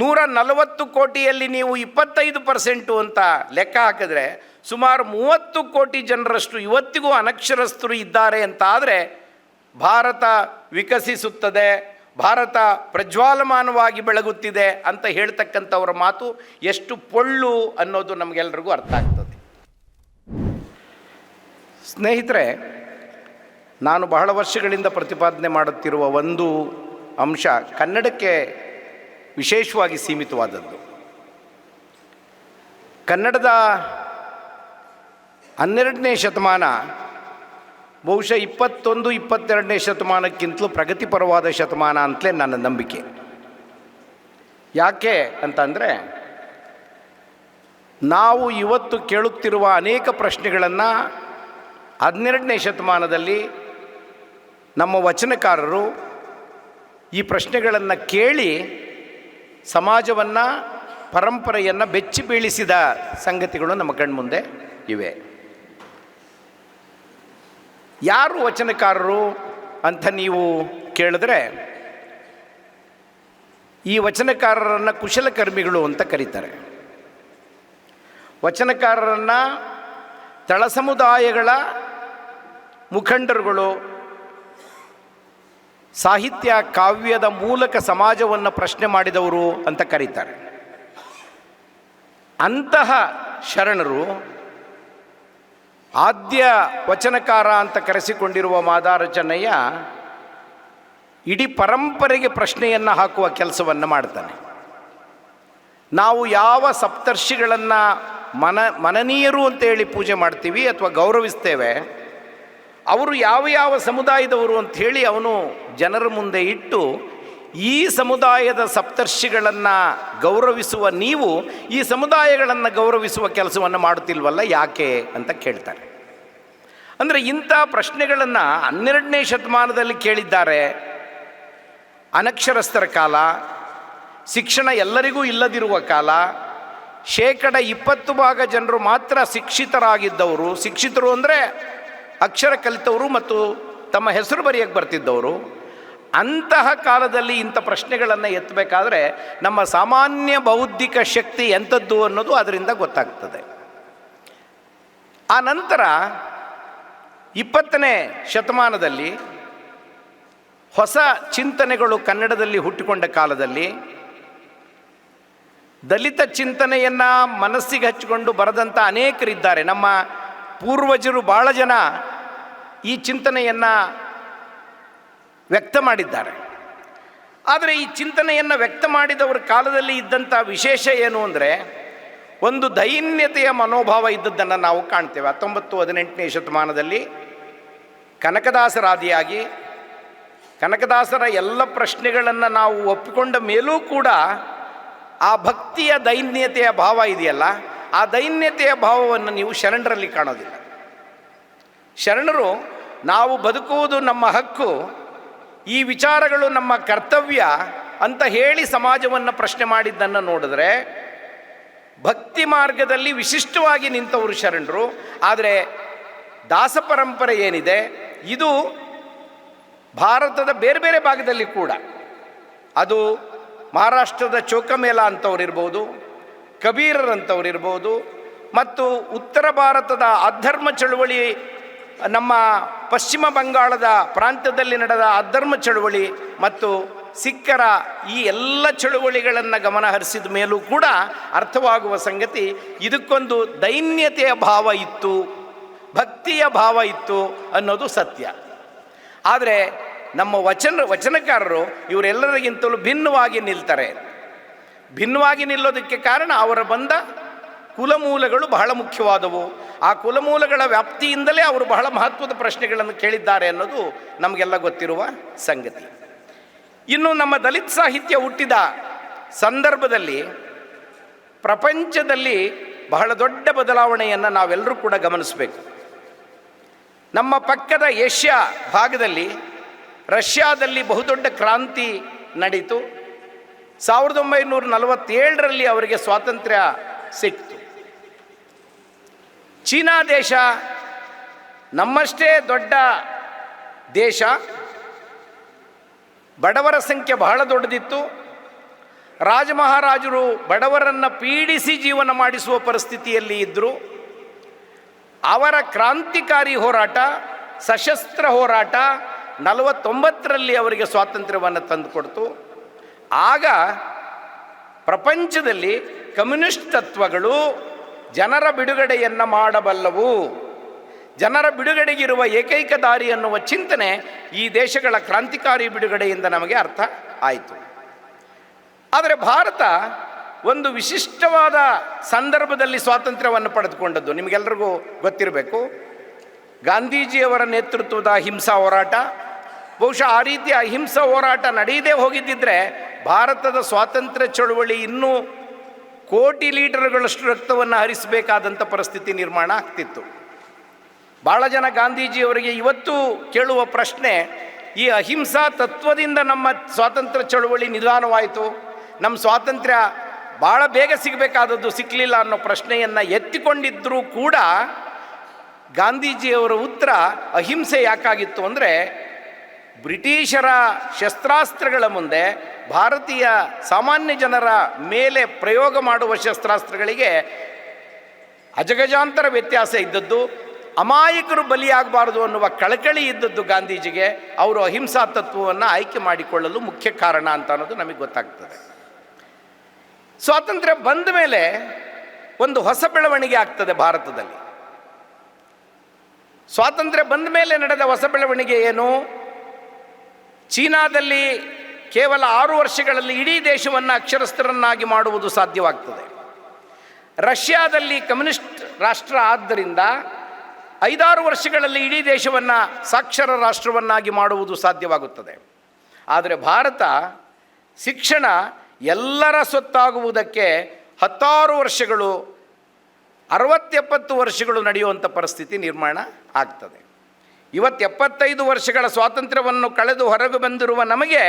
ನೂರ ನಲವತ್ತು ಕೋಟಿಯಲ್ಲಿ ನೀವು ಇಪ್ಪತ್ತೈದು ಪರ್ಸೆಂಟು ಅಂತ ಲೆಕ್ಕ ಹಾಕಿದ್ರೆ ಸುಮಾರು ಮೂವತ್ತು ಕೋಟಿ ಜನರಷ್ಟು ಇವತ್ತಿಗೂ ಅನಕ್ಷರಸ್ಥರು ಇದ್ದಾರೆ ಅಂತ ಆದರೆ ಭಾರತ ವಿಕಸಿಸುತ್ತದೆ, ಭಾರತ ಪ್ರಜ್ವಾಲಮಾನವಾಗಿ ಬೆಳಗುತ್ತಿದೆ ಅಂತ ಹೇಳ್ತಕ್ಕಂಥವರ ಮಾತು ಎಷ್ಟು ಪೊಳ್ಳು ಅನ್ನೋದು ನಮಗೆಲ್ಲರಿಗೂ ಅರ್ಥ ಆಗ್ತದೆ. ಸ್ನೇಹಿತರೆ, ನಾನು ಬಹಳ ವರ್ಷಗಳಿಂದ ಪ್ರತಿಪಾದನೆ ಮಾಡುತ್ತಿರುವ ಒಂದು ಅಂಶ ಕನ್ನಡಕ್ಕೆ ವಿಶೇಷವಾಗಿ ಸೀಮಿತವಾದದ್ದು. ಕನ್ನಡದ ಹನ್ನೆರಡನೇ ಶತಮಾನ ಬಹುಶಃ ಇಪ್ಪತ್ತೊಂದು, ಇಪ್ಪತ್ತೆರಡನೇ ಶತಮಾನಕ್ಕಿಂತಲೂ ಪ್ರಗತಿಪರವಾದ ಶತಮಾನ ಅಂತಲೇ ನನ್ನ ನಂಬಿಕೆ. ಯಾಕೆ ಅಂತಂದರೆ, ನಾವು ಇವತ್ತು ಕೇಳುತ್ತಿರುವ ಅನೇಕ ಪ್ರಶ್ನೆಗಳನ್ನು ಹನ್ನೆರಡನೇ ಶತಮಾನದಲ್ಲಿ ನಮ್ಮ ವಚನಕಾರರು ಈ ಪ್ರಶ್ನೆಗಳನ್ನು ಕೇಳಿ ಸಮಾಜವನ್ನು, ಪರಂಪರೆಯನ್ನು ಬೆಚ್ಚಿ ಬೀಳಿಸಿದ ಸಂಗತಿಗಳು ನಮ್ಮ ಕಣ್ಮುಂದೆ ಇವೆ. ಯಾರು ವಚನಕಾರರು ಅಂತ ನೀವು ಕೇಳಿದ್ರೆ, ಈ ವಚನಕಾರರನ್ನು ಕುಶಲಕರ್ಮಿಗಳು ಅಂತ ಕರೀತಾರೆ. ವಚನಕಾರರನ್ನು ತಳ ಸಮುದಾಯಗಳ ಮುಖಂಡರುಗಳು ಸಾಹಿತ್ಯ ಕಾವ್ಯದ ಮೂಲಕ ಸಮಾಜವನ್ನು ಪ್ರಶ್ನೆ ಮಾಡಿದವರು ಅಂತ ಕರೀತಾರೆ. ಅಂತಹ ಶರಣರು ಆದ್ಯ ವಚನಕಾರ ಅಂತ ಕರೆಸಿಕೊಂಡಿರುವ ಮಾದಾರ ಚೆನ್ನಯ್ಯ ಇಡೀ ಪರಂಪರೆಗೆ ಪ್ರಶ್ನೆಯನ್ನು ಹಾಕುವ ಕೆಲಸವನ್ನು ಮಾಡ್ತಾನೆ. ನಾವು ಯಾವ ಸಪ್ತರ್ಷಿಗಳನ್ನು ಮನ ಮನನೀಯರು ಅಂತೇಳಿ ಪೂಜೆ ಮಾಡ್ತೀವಿ ಅಥವಾ ಗೌರವಿಸ್ತೇವೆ ಅವರು ಯಾವ ಯಾವ ಸಮುದಾಯದವರು ಅಂಥೇಳಿ ಅವನು ಜನರ ಮುಂದೆ ಇಟ್ಟು, ಈ ಸಮುದಾಯದ ಸಪ್ತರ್ಷಿಗಳನ್ನು ಗೌರವಿಸುವ ನೀವು ಈ ಸಮುದಾಯಗಳನ್ನು ಗೌರವಿಸುವ ಕೆಲಸವನ್ನು ಮಾಡುತ್ತಿಲ್ವಲ್ಲ ಯಾಕೆ ಅಂತ ಕೇಳ್ತಾರೆ. ಅಂದರೆ ಇಂಥ ಪ್ರಶ್ನೆಗಳನ್ನು ಹನ್ನೆರಡನೇ ಶತಮಾನದಲ್ಲಿ ಕೇಳಿದ್ದಾರೆ. ಅನಕ್ಷರಸ್ಥರ ಕಾಲ, ಶಿಕ್ಷಣ ಎಲ್ಲರಿಗೂ ಇಲ್ಲದಿರುವ ಕಾಲ, ಶೇಕಡ ಇಪ್ಪತ್ತು ಭಾಗ ಜನರು ಮಾತ್ರ ಶಿಕ್ಷಿತರಾಗಿದ್ದವರು. ಶಿಕ್ಷಿತರು ಅಂದರೆ ಅಕ್ಷರ ಕಲಿತವರು ಮತ್ತು ತಮ್ಮ ಹೆಸರು ಬರೆಯಕ್ಕೆ ಬರ್ತಿದ್ದವರು, ಅಂತಹ ಕಾಲದಲ್ಲಿ ಇಂಥ ಪ್ರಶ್ನೆಗಳನ್ನು ಎತ್ತಬೇಕಾದ್ರೆ ನಮ್ಮ ಸಾಮಾನ್ಯ ಬೌದ್ಧಿಕ ಶಕ್ತಿ ಎಂಥದ್ದು ಅನ್ನೋದು ಅದರಿಂದ ಗೊತ್ತಾಗ್ತದೆ. ಆ ನಂತರ ಇಪ್ಪತ್ತನೇ ಶತಮಾನದಲ್ಲಿ ಹೊಸ ಚಿಂತನೆಗಳು ಕನ್ನಡದಲ್ಲಿ ಹುಟ್ಟಿಕೊಂಡ ಕಾಲದಲ್ಲಿ ದಲಿತ ಚಿಂತನೆಯನ್ನು ಮನಸ್ಸಿಗೆ ಹಚ್ಚಿಕೊಂಡು ಬರೆದಂಥ ಅನೇಕರಿದ್ದಾರೆ. ನಮ್ಮ ಪೂರ್ವಜರು ಭಾಳ ಜನ ಈ ಚಿಂತನೆಯನ್ನು ವ್ಯಕ್ತ ಮಾಡಿದ್ದಾರೆ. ಆದರೆ ಈ ಚಿಂತನೆಯನ್ನು ವ್ಯಕ್ತ ಮಾಡಿದವರ ಕಾಲದಲ್ಲಿ ಇದ್ದಂಥ ವಿಶೇಷ ಏನು ಅಂದರೆ ಒಂದು ದೈನ್ಯತೆಯ ಮನೋಭಾವ ಇದ್ದದ್ದನ್ನು ನಾವು ಕಾಣ್ತೇವೆ. ಹತ್ತೊಂಬತ್ತು ಹದಿನೆಂಟನೇ ಶತಮಾನದಲ್ಲಿ ಕನಕದಾಸರಾದಿಯಾಗಿ ಕನಕದಾಸರ ಎಲ್ಲ ಪ್ರಶ್ನೆಗಳನ್ನು ನಾವು ಒಪ್ಪಿಕೊಂಡ ಮೇಲೂ ಕೂಡ ಆ ಭಕ್ತಿಯ ದೈನ್ಯತೆಯ ಭಾವ ಇದೆಯಲ್ಲ ಆ ದೈನ್ಯತೆಯ ಭಾವವನ್ನು ನೀವು ಶರಣರಲ್ಲಿ ಕಾಣೋದಿಲ್ಲ. ಶರಣರು, ನಾವು ಬದುಕುವುದು ನಮ್ಮ ಹಕ್ಕು, ಈ ವಿಚಾರಗಳು ನಮ್ಮ ಕರ್ತವ್ಯ ಅಂತ ಹೇಳಿ ಸಮಾಜವನ್ನು ಪ್ರಶ್ನೆ ಮಾಡಿದ್ದನ್ನು ನೋಡಿದ್ರೆ, ಭಕ್ತಿ ಮಾರ್ಗದಲ್ಲಿ ವಿಶಿಷ್ಟವಾಗಿ ನಿಂತವರು ಶರಣರು. ಆದರೆ ದಾಸ ಪರಂಪರೆ ಏನಿದೆ? ಇದು ಭಾರತದ ಬೇರೆ ಬೇರೆ ಭಾಗದಲ್ಲಿ ಕೂಡ. ಅದು ಮಹಾರಾಷ್ಟ್ರದ ಚೌಕಮೇಳ ಅಂತವ್ರಿರ್ಬೋದು ಕಬೀರರಂಥವ್ರಿರ್ಬೋದು ಮತ್ತು ಉತ್ತರ ಭಾರತದ ಅಧರ್ಮ ಚಳುವಳಿ, ನಮ್ಮ ಪಶ್ಚಿಮ ಬಂಗಾಳದ ಪ್ರಾಂತ್ಯದಲ್ಲಿ ನಡೆದ ಅಧರ್ಮ ಚಳುವಳಿ ಮತ್ತು ಸಿಖ್ಖರ ಈ ಎಲ್ಲ ಚಳುವಳಿಗಳನ್ನು ಗಮನ ಹರಿಸಿದ ಮೇಲೂ ಕೂಡ ಅರ್ಥವಾಗುವ ಸಂಗತಿ ಇದಕ್ಕೊಂದು ದೈನ್ಯತೆಯ ಭಾವ ಇತ್ತು, ಭಕ್ತಿಯ ಭಾವ ಇತ್ತು ಅನ್ನೋದು ಸತ್ಯ. ಆದರೆ ನಮ್ಮ ವಚನ, ವಚನಕಾರರು ಇವರೆಲ್ಲರಿಗಿಂತಲೂ ಭಿನ್ನವಾಗಿ ನಿಲ್ತಾರೆ. ಭಿನ್ನವಾಗಿ ನಿಲ್ಲೋದಕ್ಕೆ ಕಾರಣ ಅವರ ಬಂದ ಕುಲಮೂಲಗಳು ಬಹಳ ಮುಖ್ಯವಾದವು. ಆ ಕುಲಮೂಲಗಳ ವ್ಯಾಪ್ತಿಯಿಂದಲೇ ಅವರು ಬಹಳ ಮಹತ್ವದ ಪ್ರಶ್ನೆಗಳನ್ನು ಕೇಳಿದ್ದಾರೆ ಅನ್ನೋದು ನಮಗೆಲ್ಲ ಗೊತ್ತಿರುವ ಸಂಗತಿ. ಇನ್ನು ನಮ್ಮ ದಲಿತ ಸಾಹಿತ್ಯ ಹುಟ್ಟಿದ ಸಂದರ್ಭದಲ್ಲಿ ಪ್ರಪಂಚದಲ್ಲಿ ಬಹಳ ದೊಡ್ಡ ಬದಲಾವಣೆಯನ್ನು ನಾವೆಲ್ಲರೂ ಕೂಡ ಗಮನಿಸಬೇಕು. ನಮ್ಮ ಪಕ್ಕದ ಏಷ್ಯಾ ಭಾಗದಲ್ಲಿ ರಷ್ಯಾದಲ್ಲಿ ಬಹುದೊಡ್ಡ ಕ್ರಾಂತಿ ನಡೀತು. ಸಾವಿರದ ಒಂಬೈನೂರ ನಲವತ್ತೇಳರಲ್ಲಿ ಅವರಿಗೆ ಸ್ವಾತಂತ್ರ್ಯ ಸಿಕ್ತು. ಚೀನಾ ದೇಶ ನಮ್ಮಷ್ಟೇ ದೊಡ್ಡ ದೇಶ. ಬಡವರ ಸಂಖ್ಯೆ ಬಹಳ ದೊಡ್ಡದಿತ್ತು. ರಾಜಮಹಾರಾಜರು ಬಡವರನ್ನು ಪೀಡಿಸಿ ಜೀವನ ಮಾಡಿಸುವ ಪರಿಸ್ಥಿತಿಯಲ್ಲಿ ಇದ್ದರು ಅವರ ಕ್ರಾಂತಿಕಾರಿ ಹೋರಾಟ, ಸಶಸ್ತ್ರ ಹೋರಾಟ ನಲವತ್ತೊಂಬತ್ತರಲ್ಲಿ ಅವರಿಗೆ ಸ್ವಾತಂತ್ರ್ಯವನ್ನು ತಂದುಕೊಡ್ತು. ಆಗ ಪ್ರಪಂಚದಲ್ಲಿ ಕಮ್ಯುನಿಸ್ಟ್ ತತ್ವಗಳು ಜನರ ಬಿಡುಗಡೆಯನ್ನು ಮಾಡಬಲ್ಲವು. ಜನರ ಬಿಡುಗಡೆಗಿರುವ ಏಕೈಕ ದಾರಿ ಅನ್ನುವ ಚಿಂತನೆ ಈ ದೇಶಗಳ ಕ್ರಾಂತಿಕಾರಿ ಬಿಡುಗಡೆಯಿಂದ ನಮಗೆ ಅರ್ಥ ಆಯಿತು. ಆದರೆ ಭಾರತ ಒಂದು ವಿಶಿಷ್ಟವಾದ ಸಂದರ್ಭದಲ್ಲಿ ಸ್ವಾತಂತ್ರ್ಯವನ್ನು ಪಡೆದುಕೊಂಡದ್ದು. ನಿಮಗೆಲ್ಲರಿಗೂ ಗೊತ್ತಿರಬೇಕು. ಗಾಂಧೀಜಿಯವರ ನೇತೃತ್ವದ ಹಿಂಸಾ ಹೋರಾಟ ಬಹುಶಃ ಆ ರೀತಿಯ ಅಹಿಂಸಾ ಹೋರಾಟ ನಡೆಯದೇ ಹೋಗಿದ್ದಿದ್ರೆ ಭಾರತದ ಸ್ವಾತಂತ್ರ್ಯ ಚಳುವಳಿ ಇನ್ನೂ ಕೋಟಿ ಲೀಟರ್ಗಳಷ್ಟು ರಕ್ತವನ್ನು ಹರಿಸಬೇಕಾದಂಥ ಪರಿಸ್ಥಿತಿ ನಿರ್ಮಾಣ ಆಗ್ತಿತ್ತು. ಭಾಳ ಜನ ಗಾಂಧೀಜಿಯವರಿಗೆ ಇವತ್ತು ಕೇಳುವ ಪ್ರಶ್ನೆ, ಈ ಅಹಿಂಸಾ ತತ್ವದಿಂದ ನಮ್ಮ ಸ್ವಾತಂತ್ರ್ಯ ಚಳುವಳಿ ನಿಧಾನವಾಯಿತು, ನಮ್ಮ ಸ್ವಾತಂತ್ರ್ಯ ಭಾಳ ಬೇಗ ಸಿಗಬೇಕಾದದ್ದು ಸಿಕ್ಕಲಿಲ್ಲ ಅನ್ನೋ ಪ್ರಶ್ನೆಯನ್ನು ಎತ್ತಿಕೊಂಡಿದ್ದರೂ ಕೂಡ ಗಾಂಧೀಜಿಯವರ ಉತ್ತರ ಅಹಿಂಸೆ ಯಾಕಾಗಿತ್ತು ಅಂದರೆ ಬ್ರಿಟಿಷರ ಶಸ್ತ್ರಾಸ್ತ್ರಗಳ ಮುಂದೆ ಭಾರತೀಯ ಸಾಮಾನ್ಯ ಜನರ ಮೇಲೆ ಪ್ರಯೋಗ ಮಾಡುವ ಶಸ್ತ್ರಾಸ್ತ್ರಗಳಿಗೆ ಅಜಗಜಾಂತರ ವ್ಯತ್ಯಾಸ ಇದ್ದದ್ದು, ಅಮಾಯಕರು ಬಲಿಯಾಗಬಾರದು ಅನ್ನುವ ಕಳಕಳಿ ಇದ್ದದ್ದು ಗಾಂಧೀಜಿಗೆ, ಅವರು ಅಹಿಂಸಾ ತತ್ವವನ್ನು ಆಯ್ಕೆ ಮಾಡಿಕೊಳ್ಳಲು ಮುಖ್ಯ ಕಾರಣ ಅಂತ ಅನ್ನೋದು ನಮಗೆ ಗೊತ್ತಾಗ್ತದೆ. ಸ್ವಾತಂತ್ರ್ಯ ಬಂದ ಮೇಲೆ ಒಂದು ಹೊಸ ಬೆಳವಣಿಗೆ ಆಗ್ತದೆ ಭಾರತದಲ್ಲಿ. ಸ್ವಾತಂತ್ರ್ಯ ಬಂದ ಮೇಲೆ ನಡೆದ ಹೊಸ ಬೆಳವಣಿಗೆ ಏನು? ಚೀನಾದಲ್ಲಿ ಕೇವಲ ಆರು ವರ್ಷಗಳಲ್ಲಿ ಇಡೀ ದೇಶವನ್ನು ಅಕ್ಷರಸ್ಥರನ್ನಾಗಿ ಮಾಡುವುದು ಸಾಧ್ಯವಾಗ್ತದೆ. ರಷ್ಯಾದಲ್ಲಿ ಕಮ್ಯುನಿಸ್ಟ್ ರಾಷ್ಟ್ರ ಆದ್ದರಿಂದ ಐದಾರು ವರ್ಷಗಳಲ್ಲಿ ಇಡೀ ದೇಶವನ್ನು ಸಾಕ್ಷರ ರಾಷ್ಟ್ರವನ್ನಾಗಿ ಮಾಡುವುದು ಸಾಧ್ಯವಾಗುತ್ತದೆ. ಆದರೆ ಭಾರತ ಶಿಕ್ಷಣ ಎಲ್ಲರ ಸೊತ್ತಾಗುವುದಕ್ಕೆ ಹತ್ತಾರು ವರ್ಷಗಳು, ಅರವತ್ತೆಪ್ಪತ್ತು ವರ್ಷಗಳು ನಡೆಯುವಂಥ ಪರಿಸ್ಥಿತಿ ನಿರ್ಮಾಣ ಆಗ್ತದೆ. ಇವತ್ತು ಎಪ್ಪತ್ತೈದು ವರ್ಷಗಳ ಸ್ವಾತಂತ್ರ್ಯವನ್ನು ಕಳೆದು ಹೊರಗೆ ಬಂದಿರುವ ನಮಗೆ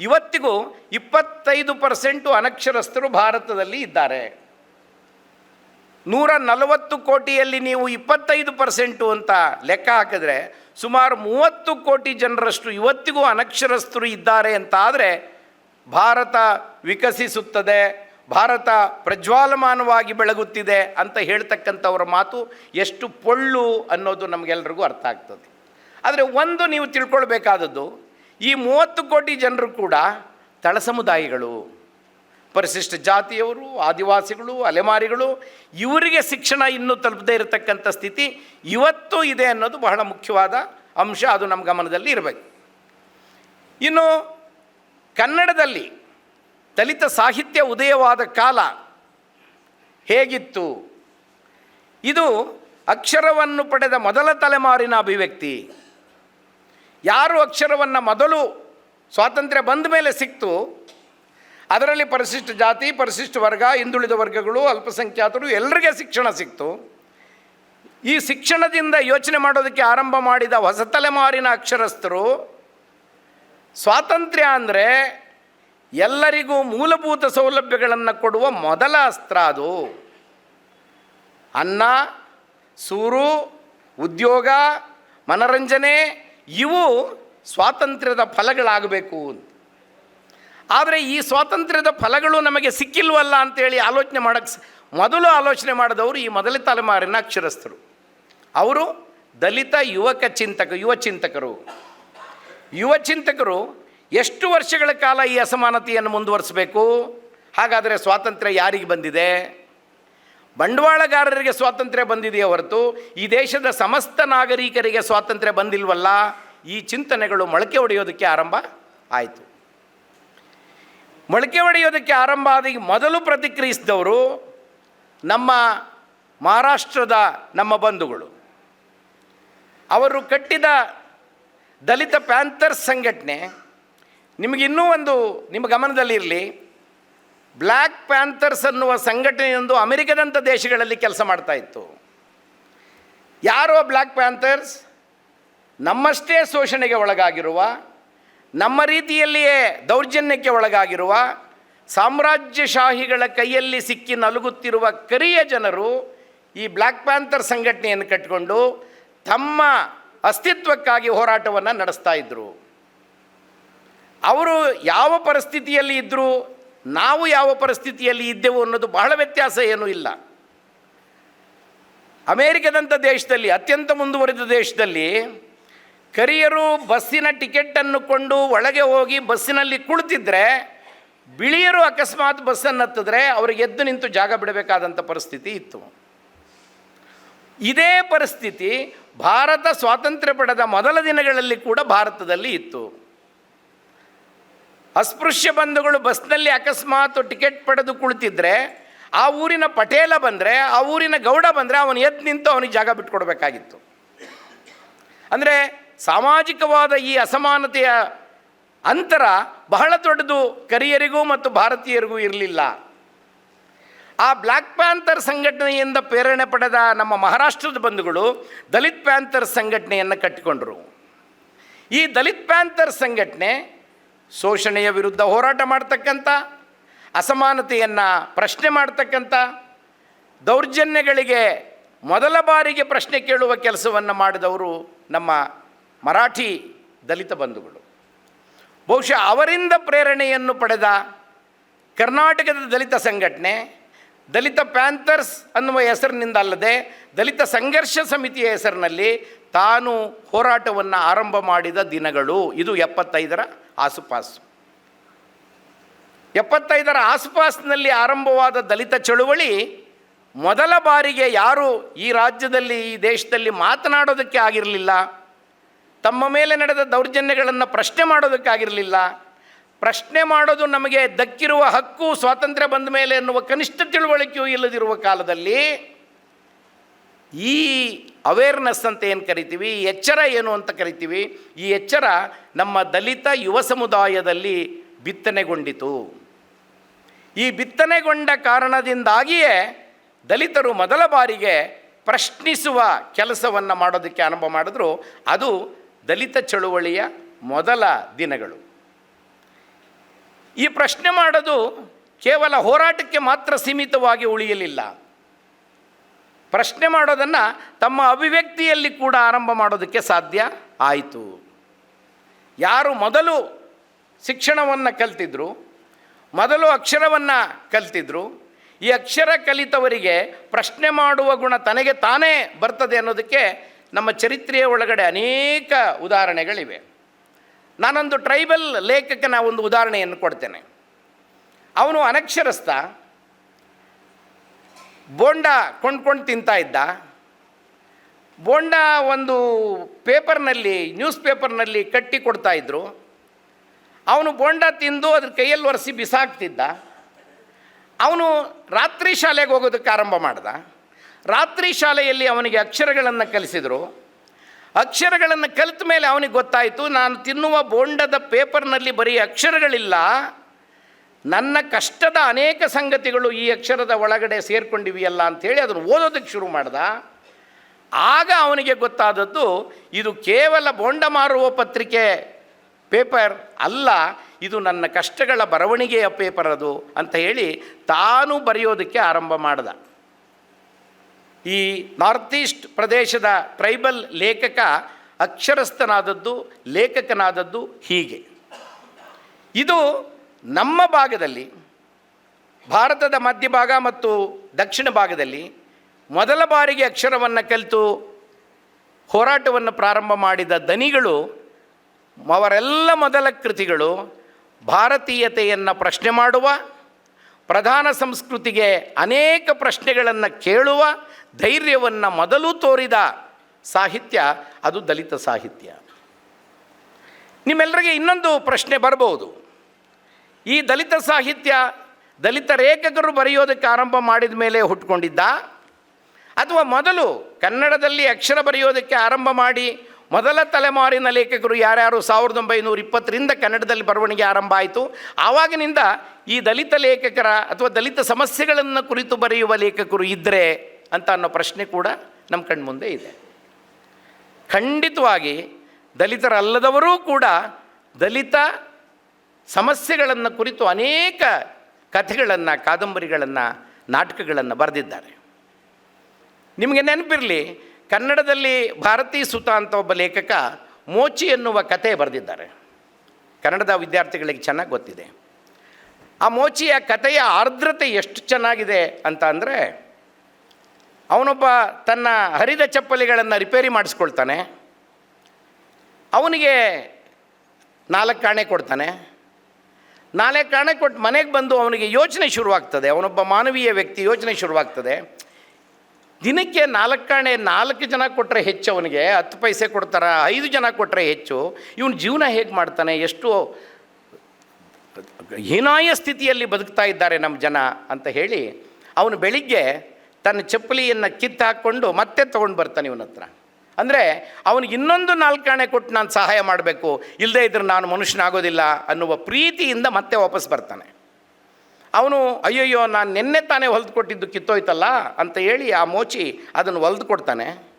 ಇವತ್ತಿಗೂ ಇಪ್ಪತ್ತೈದು ಪರ್ಸೆಂಟು ಅನಕ್ಷರಸ್ಥರು ಭಾರತದಲ್ಲಿ ಇದ್ದಾರೆ. ನೂರ ನಲವತ್ತು ಕೋಟಿಯಲ್ಲಿ ನೀವು ಇಪ್ಪತ್ತೈದು ಪರ್ಸೆಂಟು ಅಂತ ಲೆಕ್ಕ ಹಾಕಿದ್ರೆ ಸುಮಾರು ಮೂವತ್ತು ಕೋಟಿ ಜನರಷ್ಟು ಇವತ್ತಿಗೂ ಅನಕ್ಷರಸ್ಥರು ಇದ್ದಾರೆ ಅಂತ ಆದರೆ ಭಾರತ ವಿಕಸಿಸುತ್ತದೆ, ಭಾರತ ಪ್ರಜ್ವಾಲಮಾನವಾಗಿ ಬೆಳಗುತ್ತಿದೆ ಅಂತ ಹೇಳ್ತಕ್ಕಂಥವ್ರ ಮಾತು ಎಷ್ಟು ಪೊಳ್ಳು ಅನ್ನೋದು ನಮಗೆಲ್ಲರಿಗೂ ಅರ್ಥ ಆಗ್ತದೆ. ಆದರೆ ಒಂದು ನೀವು ತಿಳ್ಕೊಳ್ಬೇಕಾದದ್ದು, ಈ ಮೂವತ್ತು ಕೋಟಿ ಜನರು ಕೂಡ ತಳ ಸಮುದಾಯಗಳು. ಪರಿಶಿಷ್ಟ ಜಾತಿಯವರು, ಆದಿವಾಸಿಗಳು, ಅಲೆಮಾರಿಗಳು, ಇವರಿಗೆ ಶಿಕ್ಷಣ ಇನ್ನೂ ತಲುಪದೇ ಇರತಕ್ಕಂಥ ಸ್ಥಿತಿ ಇವತ್ತು ಇದೆ ಅನ್ನೋದು ಬಹಳ ಮುಖ್ಯವಾದ ಅಂಶ, ಅದು ನಮ್ಮ ಗಮನದಲ್ಲಿ ಇರಬೇಕು. ಇನ್ನು ಕನ್ನಡದಲ್ಲಿ ದಲಿತ ಸಾಹಿತ್ಯ ಉದಯವಾದ ಕಾಲ ಹೇಗಿತ್ತು? ಇದು ಅಕ್ಷರವನ್ನು ಪಡೆದ ಮೊದಲ ತಲೆಮಾರಿನ ಅಭಿವ್ಯಕ್ತಿ. ಯಾರು ಅಕ್ಷರವನ್ನು ಮೊದಲು ಸ್ವಾತಂತ್ರ್ಯ ಬಂದ ಮೇಲೆ ಸಿಕ್ತು, ಅದರಲ್ಲಿ ಪರಿಶಿಷ್ಟ ಜಾತಿ, ಪರಿಶಿಷ್ಟ ವರ್ಗ, ಹಿಂದುಳಿದ ವರ್ಗಗಳು, ಅಲ್ಪಸಂಖ್ಯಾತರು ಎಲ್ಲರಿಗೆ ಶಿಕ್ಷಣ ಸಿಕ್ತು. ಈ ಶಿಕ್ಷಣದಿಂದ ಯೋಚನೆ ಮಾಡೋದಕ್ಕೆ ಆರಂಭ ಮಾಡಿದ ಹೊಸ ತಲೆಮಾರಿನ ಅಕ್ಷರಸ್ಥರು, ಸ್ವಾತಂತ್ರ್ಯ ಅಂದರೆ ಎಲ್ಲರಿಗೂ ಮೂಲಭೂತ ಸೌಲಭ್ಯಗಳನ್ನು ಕೊಡುವ ಮೊದಲ ಅಸ್ತ್ರ ಅದು. ಅನ್ನ, ಸೂರು, ಉದ್ಯೋಗ, ಮನರಂಜನೆ ಇವು ಸ್ವಾತಂತ್ರ್ಯದ ಫಲಗಳಾಗಬೇಕು ಅಂತ. ಆದರೆ ಈ ಸ್ವಾತಂತ್ರ್ಯದ ಫಲಗಳು ನಮಗೆ ಸಿಕ್ಕಿಲ್ವಲ್ಲ ಅಂತೇಳಿ ಆಲೋಚನೆ ಮಾಡೋಕ್ಕೆ ಮೊದಲು ಆಲೋಚನೆ ಮಾಡಿದವರು ಈ ಮೊದಲ ತಲೆಮಾರಿನ ಅಕ್ಷರಸ್ಥರು. ಅವರು ದಲಿತ ಯುವಕ ಚಿಂತಕ, ಯುವ ಚಿಂತಕರು. ಯುವ ಚಿಂತಕರು ಎಷ್ಟು ವರ್ಷಗಳ ಕಾಲ ಈ ಅಸಮಾನತೆಯನ್ನು ಮುಂದುವರಿಸಬೇಕು? ಹಾಗಾದರೆ ಸ್ವಾತಂತ್ರ್ಯ ಯಾರಿಗೆ ಬಂದಿದೆ? ಬಂಡವಾಳಗಾರರಿಗೆ ಸ್ವಾತಂತ್ರ್ಯ ಬಂದಿದೆಯೇ ಹೊರತು ಈ ದೇಶದ ಸಮಸ್ತ ನಾಗರಿಕರಿಗೆ ಸ್ವಾತಂತ್ರ್ಯ ಬಂದಿಲ್ವಲ್ಲ? ಈ ಚಿಂತನೆಗಳು ಮೊಳಕೆ ಹೊಡೆಯೋದಕ್ಕೆ ಆರಂಭ ಆಯಿತು. ಮೊಳಕೆ ಹೊಡೆಯೋದಕ್ಕೆ ಆರಂಭ ಆದ ಮೊದಲು ಪ್ರತಿಕ್ರಿಯಿಸಿದವರು ನಮ್ಮ ಮಹಾರಾಷ್ಟ್ರದ ನಮ್ಮ ಬಂಧುಗಳು. ಅವರು ಕಟ್ಟಿದ ದಲಿತ ಪ್ಯಾಂಥರ್ಸ್ ಸಂಘಟನೆ, ನಿಮಗಿನ್ನೂ ಒಂದು ನಿಮ್ಮ ಗಮನದಲ್ಲಿರಲಿ. ಬ್ಲ್ಯಾಕ್ ಪ್ಯಾಂಥರ್ಸ್ ಅನ್ನುವ ಸಂಘಟನೆಯೊಂದು ಅಮೆರಿಕದಂಥ ದೇಶಗಳಲ್ಲಿ ಕೆಲಸ ಮಾಡ್ತಾ ಇತ್ತು. ಯಾರೋ ಬ್ಲ್ಯಾಕ್ ಪ್ಯಾಂಥರ್ಸ್ ನಮ್ಮಷ್ಟೇ ಶೋಷಣೆಗೆ ಒಳಗಾಗಿರುವ, ನಮ್ಮ ರೀತಿಯಲ್ಲಿಯೇ ದೌರ್ಜನ್ಯಕ್ಕೆ ಒಳಗಾಗಿರುವ, ಸಾಮ್ರಾಜ್ಯಶಾಹಿಗಳ ಕೈಯಲ್ಲಿ ಸಿಕ್ಕಿ ನಲುಗುತ್ತಿರುವ ಕರಿಯ ಜನರು ಈ ಬ್ಲ್ಯಾಕ್ ಪ್ಯಾಂಥರ್ ಸಂಘಟನೆಯನ್ನು ಕಟ್ಟಿಕೊಂಡು ತಮ್ಮ ಅಸ್ತಿತ್ವಕ್ಕಾಗಿ ಹೋರಾಟವನ್ನು ನಡೆಸ್ತಾ ಇದ್ದರು ಅವರು ಯಾವ ಪರಿಸ್ಥಿತಿಯಲ್ಲಿ ಇದ್ದರು ನಾವು ಯಾವ ಪರಿಸ್ಥಿತಿಯಲ್ಲಿ ಇದ್ದೆವು ಅನ್ನೋದು ಬಹಳ ವ್ಯತ್ಯಾಸ ಏನೂ ಇಲ್ಲ. ಅಮೇರಿಕದಂಥ ದೇಶದಲ್ಲಿ, ಅತ್ಯಂತ ಮುಂದುವರಿದ ದೇಶದಲ್ಲಿ, ಕರಿಯರು ಬಸ್ಸಿನ ಟಿಕೆಟನ್ನು ಕೊಂಡು ಒಳಗೆ ಹೋಗಿ ಬಸ್ಸಿನಲ್ಲಿ ಕುಳಿತಿದ್ರೆ, ಬಿಳಿಯರು ಅಕಸ್ಮಾತ್ ಬಸ್ಸನ್ನು ಹತ್ತಿದ್ರೆ ಅವ್ರಿಗೆ ಎದ್ದು ನಿಂತು ಜಾಗ ಬಿಡಬೇಕಾದಂಥ ಪರಿಸ್ಥಿತಿ ಇತ್ತು. ಇದೇ ಪರಿಸ್ಥಿತಿ ಭಾರತ ಸ್ವಾತಂತ್ರ್ಯ ಪಡೆದ ಮೊದಲ ದಿನಗಳಲ್ಲಿ ಕೂಡ ಭಾರತದಲ್ಲಿ ಇತ್ತು. ಅಸ್ಪೃಶ್ಯ ಬಂಧುಗಳು ಬಸ್ನಲ್ಲಿ ಅಕಸ್ಮಾತ್ ಟಿಕೆಟ್ ಪಡೆದು ಕುಳಿತಿದ್ರೆ, ಆ ಊರಿನ ಪಟೇಲ ಬಂದರೆ, ಆ ಊರಿನ ಗೌಡ ಬಂದರೆ, ಅವನು ಎದ್ದು ನಿಂತು ಅವನಿಗೆ ಜಾಗ ಬಿಟ್ಕೊಡ್ಬೇಕಾಗಿತ್ತು. ಅಂದರೆ ಸಾಮಾಜಿಕವಾದ ಈ ಅಸಮಾನತೆಯ ಅಂತರ ಬಹಳ ದೊಡ್ಡದು ಕರಿಯರಿಗೂ ಮತ್ತು ಭಾರತೀಯರಿಗೂ ಇರಲಿಲ್ಲ. ಆ ಬ್ಲ್ಯಾಕ್ ಪ್ಯಾಂಥರ್ ಸಂಘಟನೆಯಿಂದ ಪ್ರೇರಣೆ ಪಡೆದ ನಮ್ಮ ಮಹಾರಾಷ್ಟ್ರದ ಬಂಧುಗಳು ದಲಿತ್ ಪ್ಯಾಂಥರ್ ಸಂಘಟನೆಯನ್ನು ಕಟ್ಟಿಕೊಂಡರು. ಈ ದಲಿತ್ ಪ್ಯಾಂಥರ್ ಸಂಘಟನೆ ಶೋಷಣೆಯ ವಿರುದ್ಧ ಹೋರಾಟ ಮಾಡ್ತಕ್ಕಂಥ, ಅಸಮಾನತೆಯನ್ನು ಪ್ರಶ್ನೆ ಮಾಡ್ತಕ್ಕಂಥ, ದೌರ್ಜನ್ಯಗಳಿಗೆ ಮೊದಲ ಬಾರಿಗೆ ಪ್ರಶ್ನೆ ಕೇಳುವ ಕೆಲಸವನ್ನು ಮಾಡಿದವರು ನಮ್ಮ ಮರಾಠಿ ದಲಿತ ಬಂಧುಗಳು. ಬಹುಶಃ ಅವರಿಂದ ಪ್ರೇರಣೆಯನ್ನು ಪಡೆದ ಕರ್ನಾಟಕದ ದಲಿತ ಸಂಘಟನೆ ದಲಿತ ಪ್ಯಾಂಥರ್ಸ್ ಅನ್ನುವ ಹೆಸರಿನಿಂದ ಅಲ್ಲದೆ ದಲಿತ ಸಂಘರ್ಷ ಸಮಿತಿಯ ಹೆಸರಿನಲ್ಲಿ ತಾನು ಹೋರಾಟವನ್ನು ಆರಂಭ ಮಾಡಿದ ದಿನಗಳು ಇದು ಎಪ್ಪತ್ತೈದರ ಆಸುಪಾಸು. ಎಪ್ಪತ್ತೈದರ ಆಸುಪಾಸಿನಲ್ಲಿ ಆರಂಭವಾದ ದಲಿತ ಚಳುವಳಿ ಮೊದಲ ಬಾರಿಗೆ ಯಾರು ಈ ರಾಜ್ಯದಲ್ಲಿ, ಈ ದೇಶದಲ್ಲಿ ಮಾತನಾಡೋದಕ್ಕೆ ಆಗಿರಲಿಲ್ಲ, ತಮ್ಮ ಮೇಲೆ ನಡೆದ ದೌರ್ಜನ್ಯಗಳನ್ನು ಪ್ರಶ್ನೆ ಮಾಡೋದಕ್ಕಾಗಿರಲಿಲ್ಲ ಪ್ರಶ್ನೆ ಮಾಡೋದು ನಮಗೆ ದಕ್ಕಿರುವ ಹಕ್ಕು, ಸ್ವಾತಂತ್ರ್ಯ ಬಂದ ಮೇಲೆ ಎನ್ನುವ ಕನಿಷ್ಠ ತಿಳುವಳಿಕೆಯೂ ಇಲ್ಲದಿರುವ ಕಾಲದಲ್ಲಿ ಈ ಅವೇರ್ನೆಸ್ ಅಂತ ಏನು ಕರಿತೀವಿ? ಎಚ್ಚರ ಏನು ಅಂತ ಕರಿತೀವಿ? ಈ ಎಚ್ಚರ ನಮ್ಮ ದಲಿತ ಯುವ ಸಮುದಾಯದಲ್ಲಿ ಬಿತ್ತನೆಗೊಂಡಿತು. ಈ ಬಿತ್ತನೆಗೊಂಡ ಕಾರಣದಿಂದಾಗಿಯೇ ದಲಿತರು ಮೊದಲ ಬಾರಿಗೆ ಪ್ರಶ್ನಿಸುವ ಕೆಲಸವನ್ನು ಮಾಡೋದಕ್ಕೆ ಆರಂಭ ಮಾಡಿದ್ರು. ಅದು ದಲಿತ ಚಳುವಳಿಯ ಮೊದಲ ದಿನಗಳು. ಈ ಪ್ರಶ್ನೆ ಮಾಡೋದು ಕೇವಲ ಹೋರಾಟಕ್ಕೆ ಮಾತ್ರ ಸೀಮಿತವಾಗಿ ಉಳಿಯಲಿಲ್ಲ. ಪ್ರಶ್ನೆ ಮಾಡೋದನ್ನು ತಮ್ಮ ಅಭಿವ್ಯಕ್ತಿಯಲ್ಲಿ ಕೂಡ ಆರಂಭ ಮಾಡೋದಕ್ಕೆ ಸಾಧ್ಯ? ಆಯಿತು. ಯಾರು ಮೊದಲು ಶಿಕ್ಷಣವನ್ನು ಕಲ್ತಿದ್ರು, ಮೊದಲು ಅಕ್ಷರವನ್ನು ಕಲ್ತಿದ್ರು, ಈ ಅಕ್ಷರ ಕಲಿತವರಿಗೆ ಪ್ರಶ್ನೆ ಮಾಡುವ ಗುಣ ತನಗೆ ತಾನೇ ಬರ್ತದೆ ಅನ್ನೋದಕ್ಕೆ ನಮ್ಮ ಚರಿತ್ರೆಯ ಒಳಗಡೆ ಅನೇಕ ಉದಾಹರಣೆಗಳಿವೆ. ನಾನೊಂದು ಟ್ರೈಬಲ್ ಲೇಖಕನ ಒಂದು ಉದಾಹರಣೆಯನ್ನು ಕೊಡ್ತೇನೆ. ಅವನು ಅನಕ್ಷರಸ್ಥ, ಬೋಂಡ ಕೊಂಡ್ಕೊಂಡು ತಿಂತಾ ಇದ್ದ. ಬೋಂಡ ಒಂದು ಪೇಪರ್ನಲ್ಲಿ, ನ್ಯೂಸ್ ಪೇಪರ್ನಲ್ಲಿ ಕಟ್ಟಿ ಕೊಡ್ತಾ ಇದ್ದರು ಅವನು ಬೋಂಡ ತಿಂದು ಅದ್ರ ಕೈಯಲ್ಲಿ ಒರೆಸಿ ಬಿಸಾಕ್ತಿದ್ದ. ಅವನು ರಾತ್ರಿ ಶಾಲೆಗೆ ಹೋಗೋದಕ್ಕೆ ಆರಂಭ ಮಾಡ್ದ. ರಾತ್ರಿ ಶಾಲೆಯಲ್ಲಿ ಅವನಿಗೆ ಅಕ್ಷರಗಳನ್ನು ಕಲಿಸಿದರು. ಅಕ್ಷರಗಳನ್ನು ಕಲಿತ ಮೇಲೆ ಅವನಿಗೆ ಗೊತ್ತಾಯಿತು, ನಾನು ತಿನ್ನುವ ಬೋಂಡದ ಪೇಪರ್ನಲ್ಲಿ ಬರೀ ಅಕ್ಷರಗಳಿಲ್ಲ. ನನ್ನ ಕಷ್ಟದ ಅನೇಕ ಸಂಗತಿಗಳು ಈ ಅಕ್ಷರದ ಒಳಗಡೆ ಸೇರ್ಕೊಂಡಿವೆಯಲ್ಲ ಅಂಥೇಳಿ ಅದನ್ನು ಓದೋದಕ್ಕೆ ಶುರು ಮಾಡ್ದ. ಆಗ ಅವನಿಗೆ ಗೊತ್ತಾದದ್ದು, ಇದು ಕೇವಲ ಬೋಂಡ ಮಾರುವ ಪತ್ರಿಕೆ ಪೇಪರ್ ಅಲ್ಲ, ಇದು ನನ್ನ ಕಷ್ಟಗಳ ಬರವಣಿಗೆಯ ಪೇಪರ್ ಅದು ಅಂತ ಹೇಳಿ ತಾನು ಬರೆಯೋದಕ್ಕೆ ಆರಂಭ ಮಾಡ್ದ. ಈ ನಾರ್ತ್ ಈಸ್ಟ್ ಪ್ರದೇಶದ ಟ್ರೈಬಲ್ ಲೇಖಕ ಅಕ್ಷರಸ್ಥನಾದದ್ದು, ಲೇಖಕನಾದದ್ದು ಹೀಗೆ. ಇದು ನಮ್ಮ ಭಾಗದಲ್ಲಿ, ಭಾರತದ ಮಧ್ಯಭಾಗ ಮತ್ತು ದಕ್ಷಿಣ ಭಾಗದಲ್ಲಿ ಮೊದಲ ಬಾರಿಗೆ ಅಕ್ಷರವನ್ನು ಕಲಿತು ಹೋರಾಟವನ್ನು ಪ್ರಾರಂಭ ಮಾಡಿದ ದನಿಗಳು, ಅವರೆಲ್ಲ ಮೊದಲ ಕೃತಿಗಳು ಭಾರತೀಯತೆಯನ್ನು ಪ್ರಶ್ನೆ ಮಾಡುವ, ಪ್ರಧಾನ ಸಂಸ್ಕೃತಿಗೆ ಅನೇಕ ಪ್ರಶ್ನೆಗಳನ್ನು ಕೇಳುವ ಧೈರ್ಯವನ್ನು ಮೊದಲು ತೋರಿದ ಸಾಹಿತ್ಯ ಅದು ದಲಿತ ಸಾಹಿತ್ಯ. ನಿಮ್ಮೆಲ್ಲರಿಗೆ ಇನ್ನೊಂದು ಪ್ರಶ್ನೆ ಬರಬಹುದು ಈ ದಲಿತ ಸಾಹಿತ್ಯ ದಲಿತ ಲೇಖಕರು ಬರೆಯೋದಕ್ಕೆ ಆರಂಭ ಮಾಡಿದ ಮೇಲೆ ಹುಟ್ಕೊಂಡಿದ್ದ? ಅಥವಾ ಮೊದಲು ಕನ್ನಡದಲ್ಲಿ ಅಕ್ಷರ ಬರೆಯೋದಕ್ಕೆ ಆರಂಭ ಮಾಡಿ ಮೊದಲ ತಲೆಮಾರಿನ ಲೇಖಕರು ಯಾರ್ಯಾರು? ಸಾವಿರದ ಒಂಬೈನೂರ ಇಪ್ಪತ್ತರಿಂದ ಕನ್ನಡದಲ್ಲಿ ಬರವಣಿಗೆ ಆರಂಭ ಆಯಿತು. ಆವಾಗಿನಿಂದ ಈ ದಲಿತ ಲೇಖಕರ ಅಥವಾ ದಲಿತ ಸಮಸ್ಯೆಗಳನ್ನು ಕುರಿತು ಬರೆಯುವ ಲೇಖಕರು ಇದ್ದರೆ ಅಂತ ಅನ್ನೋ ಪ್ರಶ್ನೆ ಕೂಡ ನಮ್ಮ ಕಣ್ಮುಂದೆ ಇದೆ. ಖಂಡಿತವಾಗಿ ದಲಿತರಲ್ಲದವರೂ ಕೂಡ ದಲಿತ ಸಮಸ್ಯೆಗಳನ್ನು ಕುರಿತು ಅನೇಕ ಕಥೆಗಳನ್ನು, ಕಾದಂಬರಿಗಳನ್ನು, ನಾಟಕಗಳನ್ನು ಬರೆದಿದ್ದಾರೆ. ನಿಮಗೆ ನೆನಪಿರಲಿ, ಕನ್ನಡದಲ್ಲಿ ಭಾರತೀ ಸುತ ಅಂತ ಒಬ್ಬ ಲೇಖಕ ಮೋಚಿ ಎನ್ನುವ ಕತೆ ಬರೆದಿದ್ದಾರೆ. ಕನ್ನಡದ ವಿದ್ಯಾರ್ಥಿಗಳಿಗೆ ಚೆನ್ನಾಗಿ ಗೊತ್ತಿದೆ. ಆ ಮೋಚಿಯ ಕಥೆಯ ಆರ್ದ್ರತೆ ಎಷ್ಟು ಚೆನ್ನಾಗಿದೆ ಅಂತ ಅಂದರೆ ಅವನೊಬ್ಬ ತನ್ನ ಹರಿದ ಚಪ್ಪಲಿಗಳನ್ನು ರಿಪೇರಿ ಮಾಡಿಸ್ಕೊಳ್ತಾನೆ. ಅವನಿಗೆ ನಾಲ್ಕು ಕಾಣೆ ಕೊಡ್ತಾನೆ. ನಾಲ್ಕು ಕಾಣೆ ಕೊಟ್ಟು ಮನೆಗೆ ಬಂದು ಅವನಿಗೆ ಯೋಚನೆ ಶುರುವಾಗ್ತದೆ. ಅವನೊಬ್ಬ ಮಾನವೀಯ ವ್ಯಕ್ತಿ ಯೋಚನೆ ಶುರುವಾಗ್ತದೆ. ದಿನಕ್ಕೆ ನಾಲ್ಕು ಕಾಣೆ ನಾಲ್ಕು ಜನ ಕೊಟ್ಟರೆ ಹೆಚ್ಚು ಅವನಿಗೆ, ಹತ್ತು ಪೈಸೆ ಕೊಡ್ತಾರೆ, ಐದು ಜನ ಕೊಟ್ಟರೆ ಹೆಚ್ಚು. ಇವನು ಜೀವನ ಹೇಗೆ ಮಾಡ್ತಾನೆ, ಎಷ್ಟು ಹೀನಾಯ ಸ್ಥಿತಿಯಲ್ಲಿ ಬದುಕ್ತಾ ಇದ್ದಾರೆ ನಮ್ಮ ಜನ ಅಂತ ಹೇಳಿ, ಅವನು ಬೆಳಿಗ್ಗೆ ತನ್ನ ಚಪ್ಪಲಿಯನ್ನು ಕಿತ್ತು ಹಾಕ್ಕೊಂಡು ಮತ್ತೆ ತೊಗೊಂಡು ಬರ್ತಾನೆ ಇವನ ಹತ್ರ. ಅಂದರೆ ಅವನಿಗೆ ಇನ್ನೊಂದು ನಾಲ್ಕಾಣೆ ಕೊಟ್ಟು ನಾನು ಸಹಾಯ ಮಾಡಬೇಕು ಇಲ್ಲದೇ ಇದ್ರೆ ನಾನು ಮನುಷ್ಯನಾಗೋದಿಲ್ಲ ಅನ್ನುವ ಪ್ರೀತಿಯಿಂದ ಮತ್ತೆ ವಾಪಸ್ ಬರ್ತಾನೆ. ಅವನು, ಅಯ್ಯಯ್ಯೋ, ನಾನು ನಿನ್ನೆ ತಾನೇ ಹೊಲ್ದು ಕೊಟ್ಟಿದ್ದು ಕಿತ್ತೋಯ್ತಲ್ಲ? ಅಂತ ಹೇಳಿ ಆ ಮೋಚಿ ಅದನ್ನು ಹೊಲ್ದು ಕೊಡ್ತಾನೆ.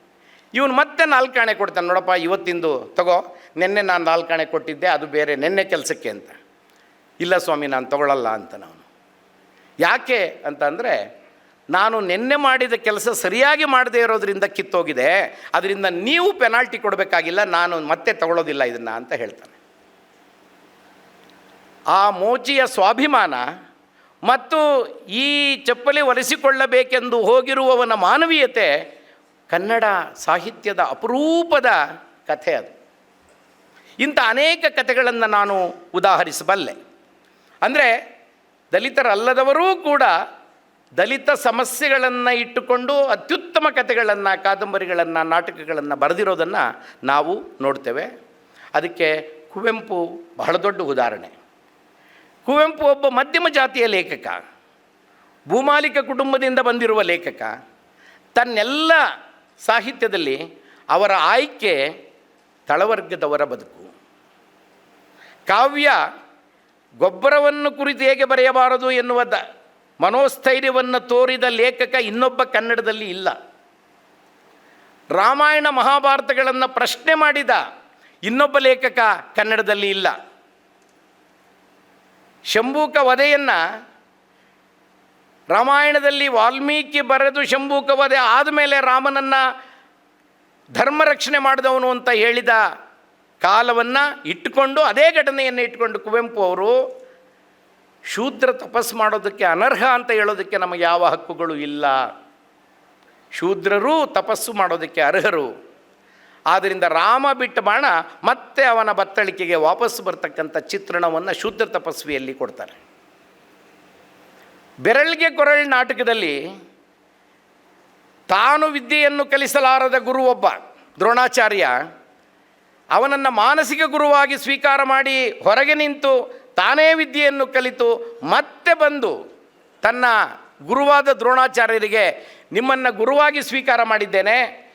ಇವನು ಮತ್ತೆ ನಾಲ್ಕಾಣೆ ಕೊಡ್ತಾನೆ, ನೋಡಪ್ಪ, ಇವತ್ತಿಂದು ತಗೋ, ನಿನ್ನೆ ನಾನು ನಾಲ್ಕಾಣೆ ಕೊಟ್ಟಿದ್ದೆ, ಅದು ಬೇರೆ, ನಿನ್ನೆ ಕೆಲಸಕ್ಕೆ ಅಂತ. ಇಲ್ಲ ಸ್ವಾಮಿ, ನಾನು ತಗೊಳ್ಳಲ್ಲ ಅಂತ ನಾನು ಯಾಕೆ ಅಂತಂದರೆ ನಾನು ನಿನ್ನೆ ಮಾಡಿದ ಕೆಲಸ ಸರಿಯಾಗಿ ಮಾಡದೇ ಇರೋದರಿಂದ ಕಿತ್ತೋಗಿದೆ. ಅದರಿಂದ ನೀವು ಪೆನಾಲ್ಟಿ ಕೊಡಬೇಕಾಗಿಲ್ಲ, ನಾನು ಮತ್ತೆ ತಗೊಳ್ಳೋದಿಲ್ಲ ಇದನ್ನು ಅಂತ ಹೇಳ್ತಾನೆ. ಆ ಮೋಚಿಯ ಸ್ವಾಭಿಮಾನ ಮತ್ತು ಈ ಚಪ್ಪಲಿ ಒಲಿಸಿಕೊಳ್ಳಬೇಕೆಂದು ಹೋಗಿರುವವನ ಮಾನವೀಯತೆ ಕನ್ನಡ ಸಾಹಿತ್ಯದ ಅಪರೂಪದ ಕಥೆ ಅದು. ಇಂಥ ಅನೇಕ ಕಥೆಗಳನ್ನು ನಾನು ಉದಾಹರಿಸಬಲ್ಲೆ. ಅಂದರೆ ದಲಿತರಲ್ಲದವರೂ ಕೂಡ ದಲಿತ ಸಮಸ್ಯೆಗಳನ್ನು ಇಟ್ಟುಕೊಂಡು ಅತ್ಯುತ್ತಮ ಕಥೆಗಳನ್ನು, ಕಾದಂಬರಿಗಳನ್ನು, ನಾಟಕಗಳನ್ನು ಬರೆದಿರೋದನ್ನು ನಾವು ನೋಡ್ತೇವೆ. ಅದಕ್ಕೆ ಕುವೆಂಪು ಬಹಳ ದೊಡ್ಡ ಉದಾಹರಣೆ. ಕುವೆಂಪು ಒಬ್ಬ ಮಧ್ಯಮ ಜಾತಿಯ ಲೇಖಕ, ಭೂಮಾಲಿಕ ಕುಟುಂಬದಿಂದ ಬಂದಿರುವ ಲೇಖಕ. ತನ್ನೆಲ್ಲ ಸಾಹಿತ್ಯದಲ್ಲಿ ಅವರ ಆಯ್ಕೆ ತಳವರ್ಗದವರ ಬದುಕು. ಕಾವ್ಯ ಗೊಬ್ಬರವನ್ನು ಕುರಿತು ಹೇಗೆ ಬರೆಯಬಾರದು ಎನ್ನುವ ದ ಮನೋಸ್ಥೈರ್ಯವನ್ನು ತೋರಿದ ಲೇಖಕ ಇನ್ನೊಬ್ಬ ಕನ್ನಡದಲ್ಲಿ ಇಲ್ಲ. ರಾಮಾಯಣ ಮಹಾಭಾರತಗಳನ್ನು ಪ್ರಶ್ನೆ ಮಾಡಿದ ಇನ್ನೊಬ್ಬ ಲೇಖಕ ಕನ್ನಡದಲ್ಲಿ ಇಲ್ಲ. ಶಂಭೂಕ ವಧೆಯನ್ನು ರಾಮಾಯಣದಲ್ಲಿ ವಾಲ್ಮೀಕಿ ಬರೆದು ಶಂಭೂಕ ವಧೆ ಆದಮೇಲೆ ರಾಮನನ್ನು ಧರ್ಮ ರಕ್ಷಣೆ ಮಾಡಿದವನು ಅಂತ ಹೇಳಿದ ಕಾಲವನ್ನು ಇಟ್ಟುಕೊಂಡು, ಅದೇ ಘಟನೆಯನ್ನು ಇಟ್ಟುಕೊಂಡು ಕುವೆಂಪು ಅವರು ಶೂದ್ರ ತಪಸ್ಸು ಮಾಡೋದಕ್ಕೆ ಅನರ್ಹ ಅಂತ ಹೇಳೋದಕ್ಕೆ ನಮಗೆ ಯಾವ ಹಕ್ಕುಗಳು ಇಲ್ಲ. ಶೂದ್ರರೂ ತಪಸ್ಸು ಮಾಡೋದಕ್ಕೆ ಅರ್ಹರು. ಆದ್ದರಿಂದ ರಾಮ ಬಿಟ್ಟ ಬಾಣ ಮತ್ತೆ ಅವನ ಬತ್ತಳಿಕೆಗೆ ವಾಪಸ್ಸು ಬರ್ತಕ್ಕಂಥ ಚಿತ್ರಣವನ್ನು ಶೂದ್ರ ತಪಸ್ವಿಯಲ್ಲಿ ಕೊಡ್ತಾರೆ. ಬೆರಳಿಗೆ ಕೊರಳ್ ನಾಟಕದಲ್ಲಿ ತಾನು ವಿದ್ಯೆಯನ್ನು ಕಲಿಸಲಾರದ ಗುರು ಒಬ್ಬ ದ್ರೋಣಾಚಾರ್ಯ, ಅವನನ್ನು ಮಾನಸಿಕ ಗುರುವಾಗಿ ಸ್ವೀಕಾರ ಮಾಡಿ ಹೊರಗೆ ನಿಂತು ತಾನೇ ವಿದ್ಯೆಯನ್ನು ಕಲಿತು ಮತ್ತೆ ಬಂದು ತನ್ನ ಗುರುವಾದ ದ್ರೋಣಾಚಾರ್ಯರಿಗೆ ನಿಮ್ಮನ್ನು ಗುರುವಾಗಿ ಸ್ವೀಕಾರ ಮಾಡಿದ್ದೇನೆ,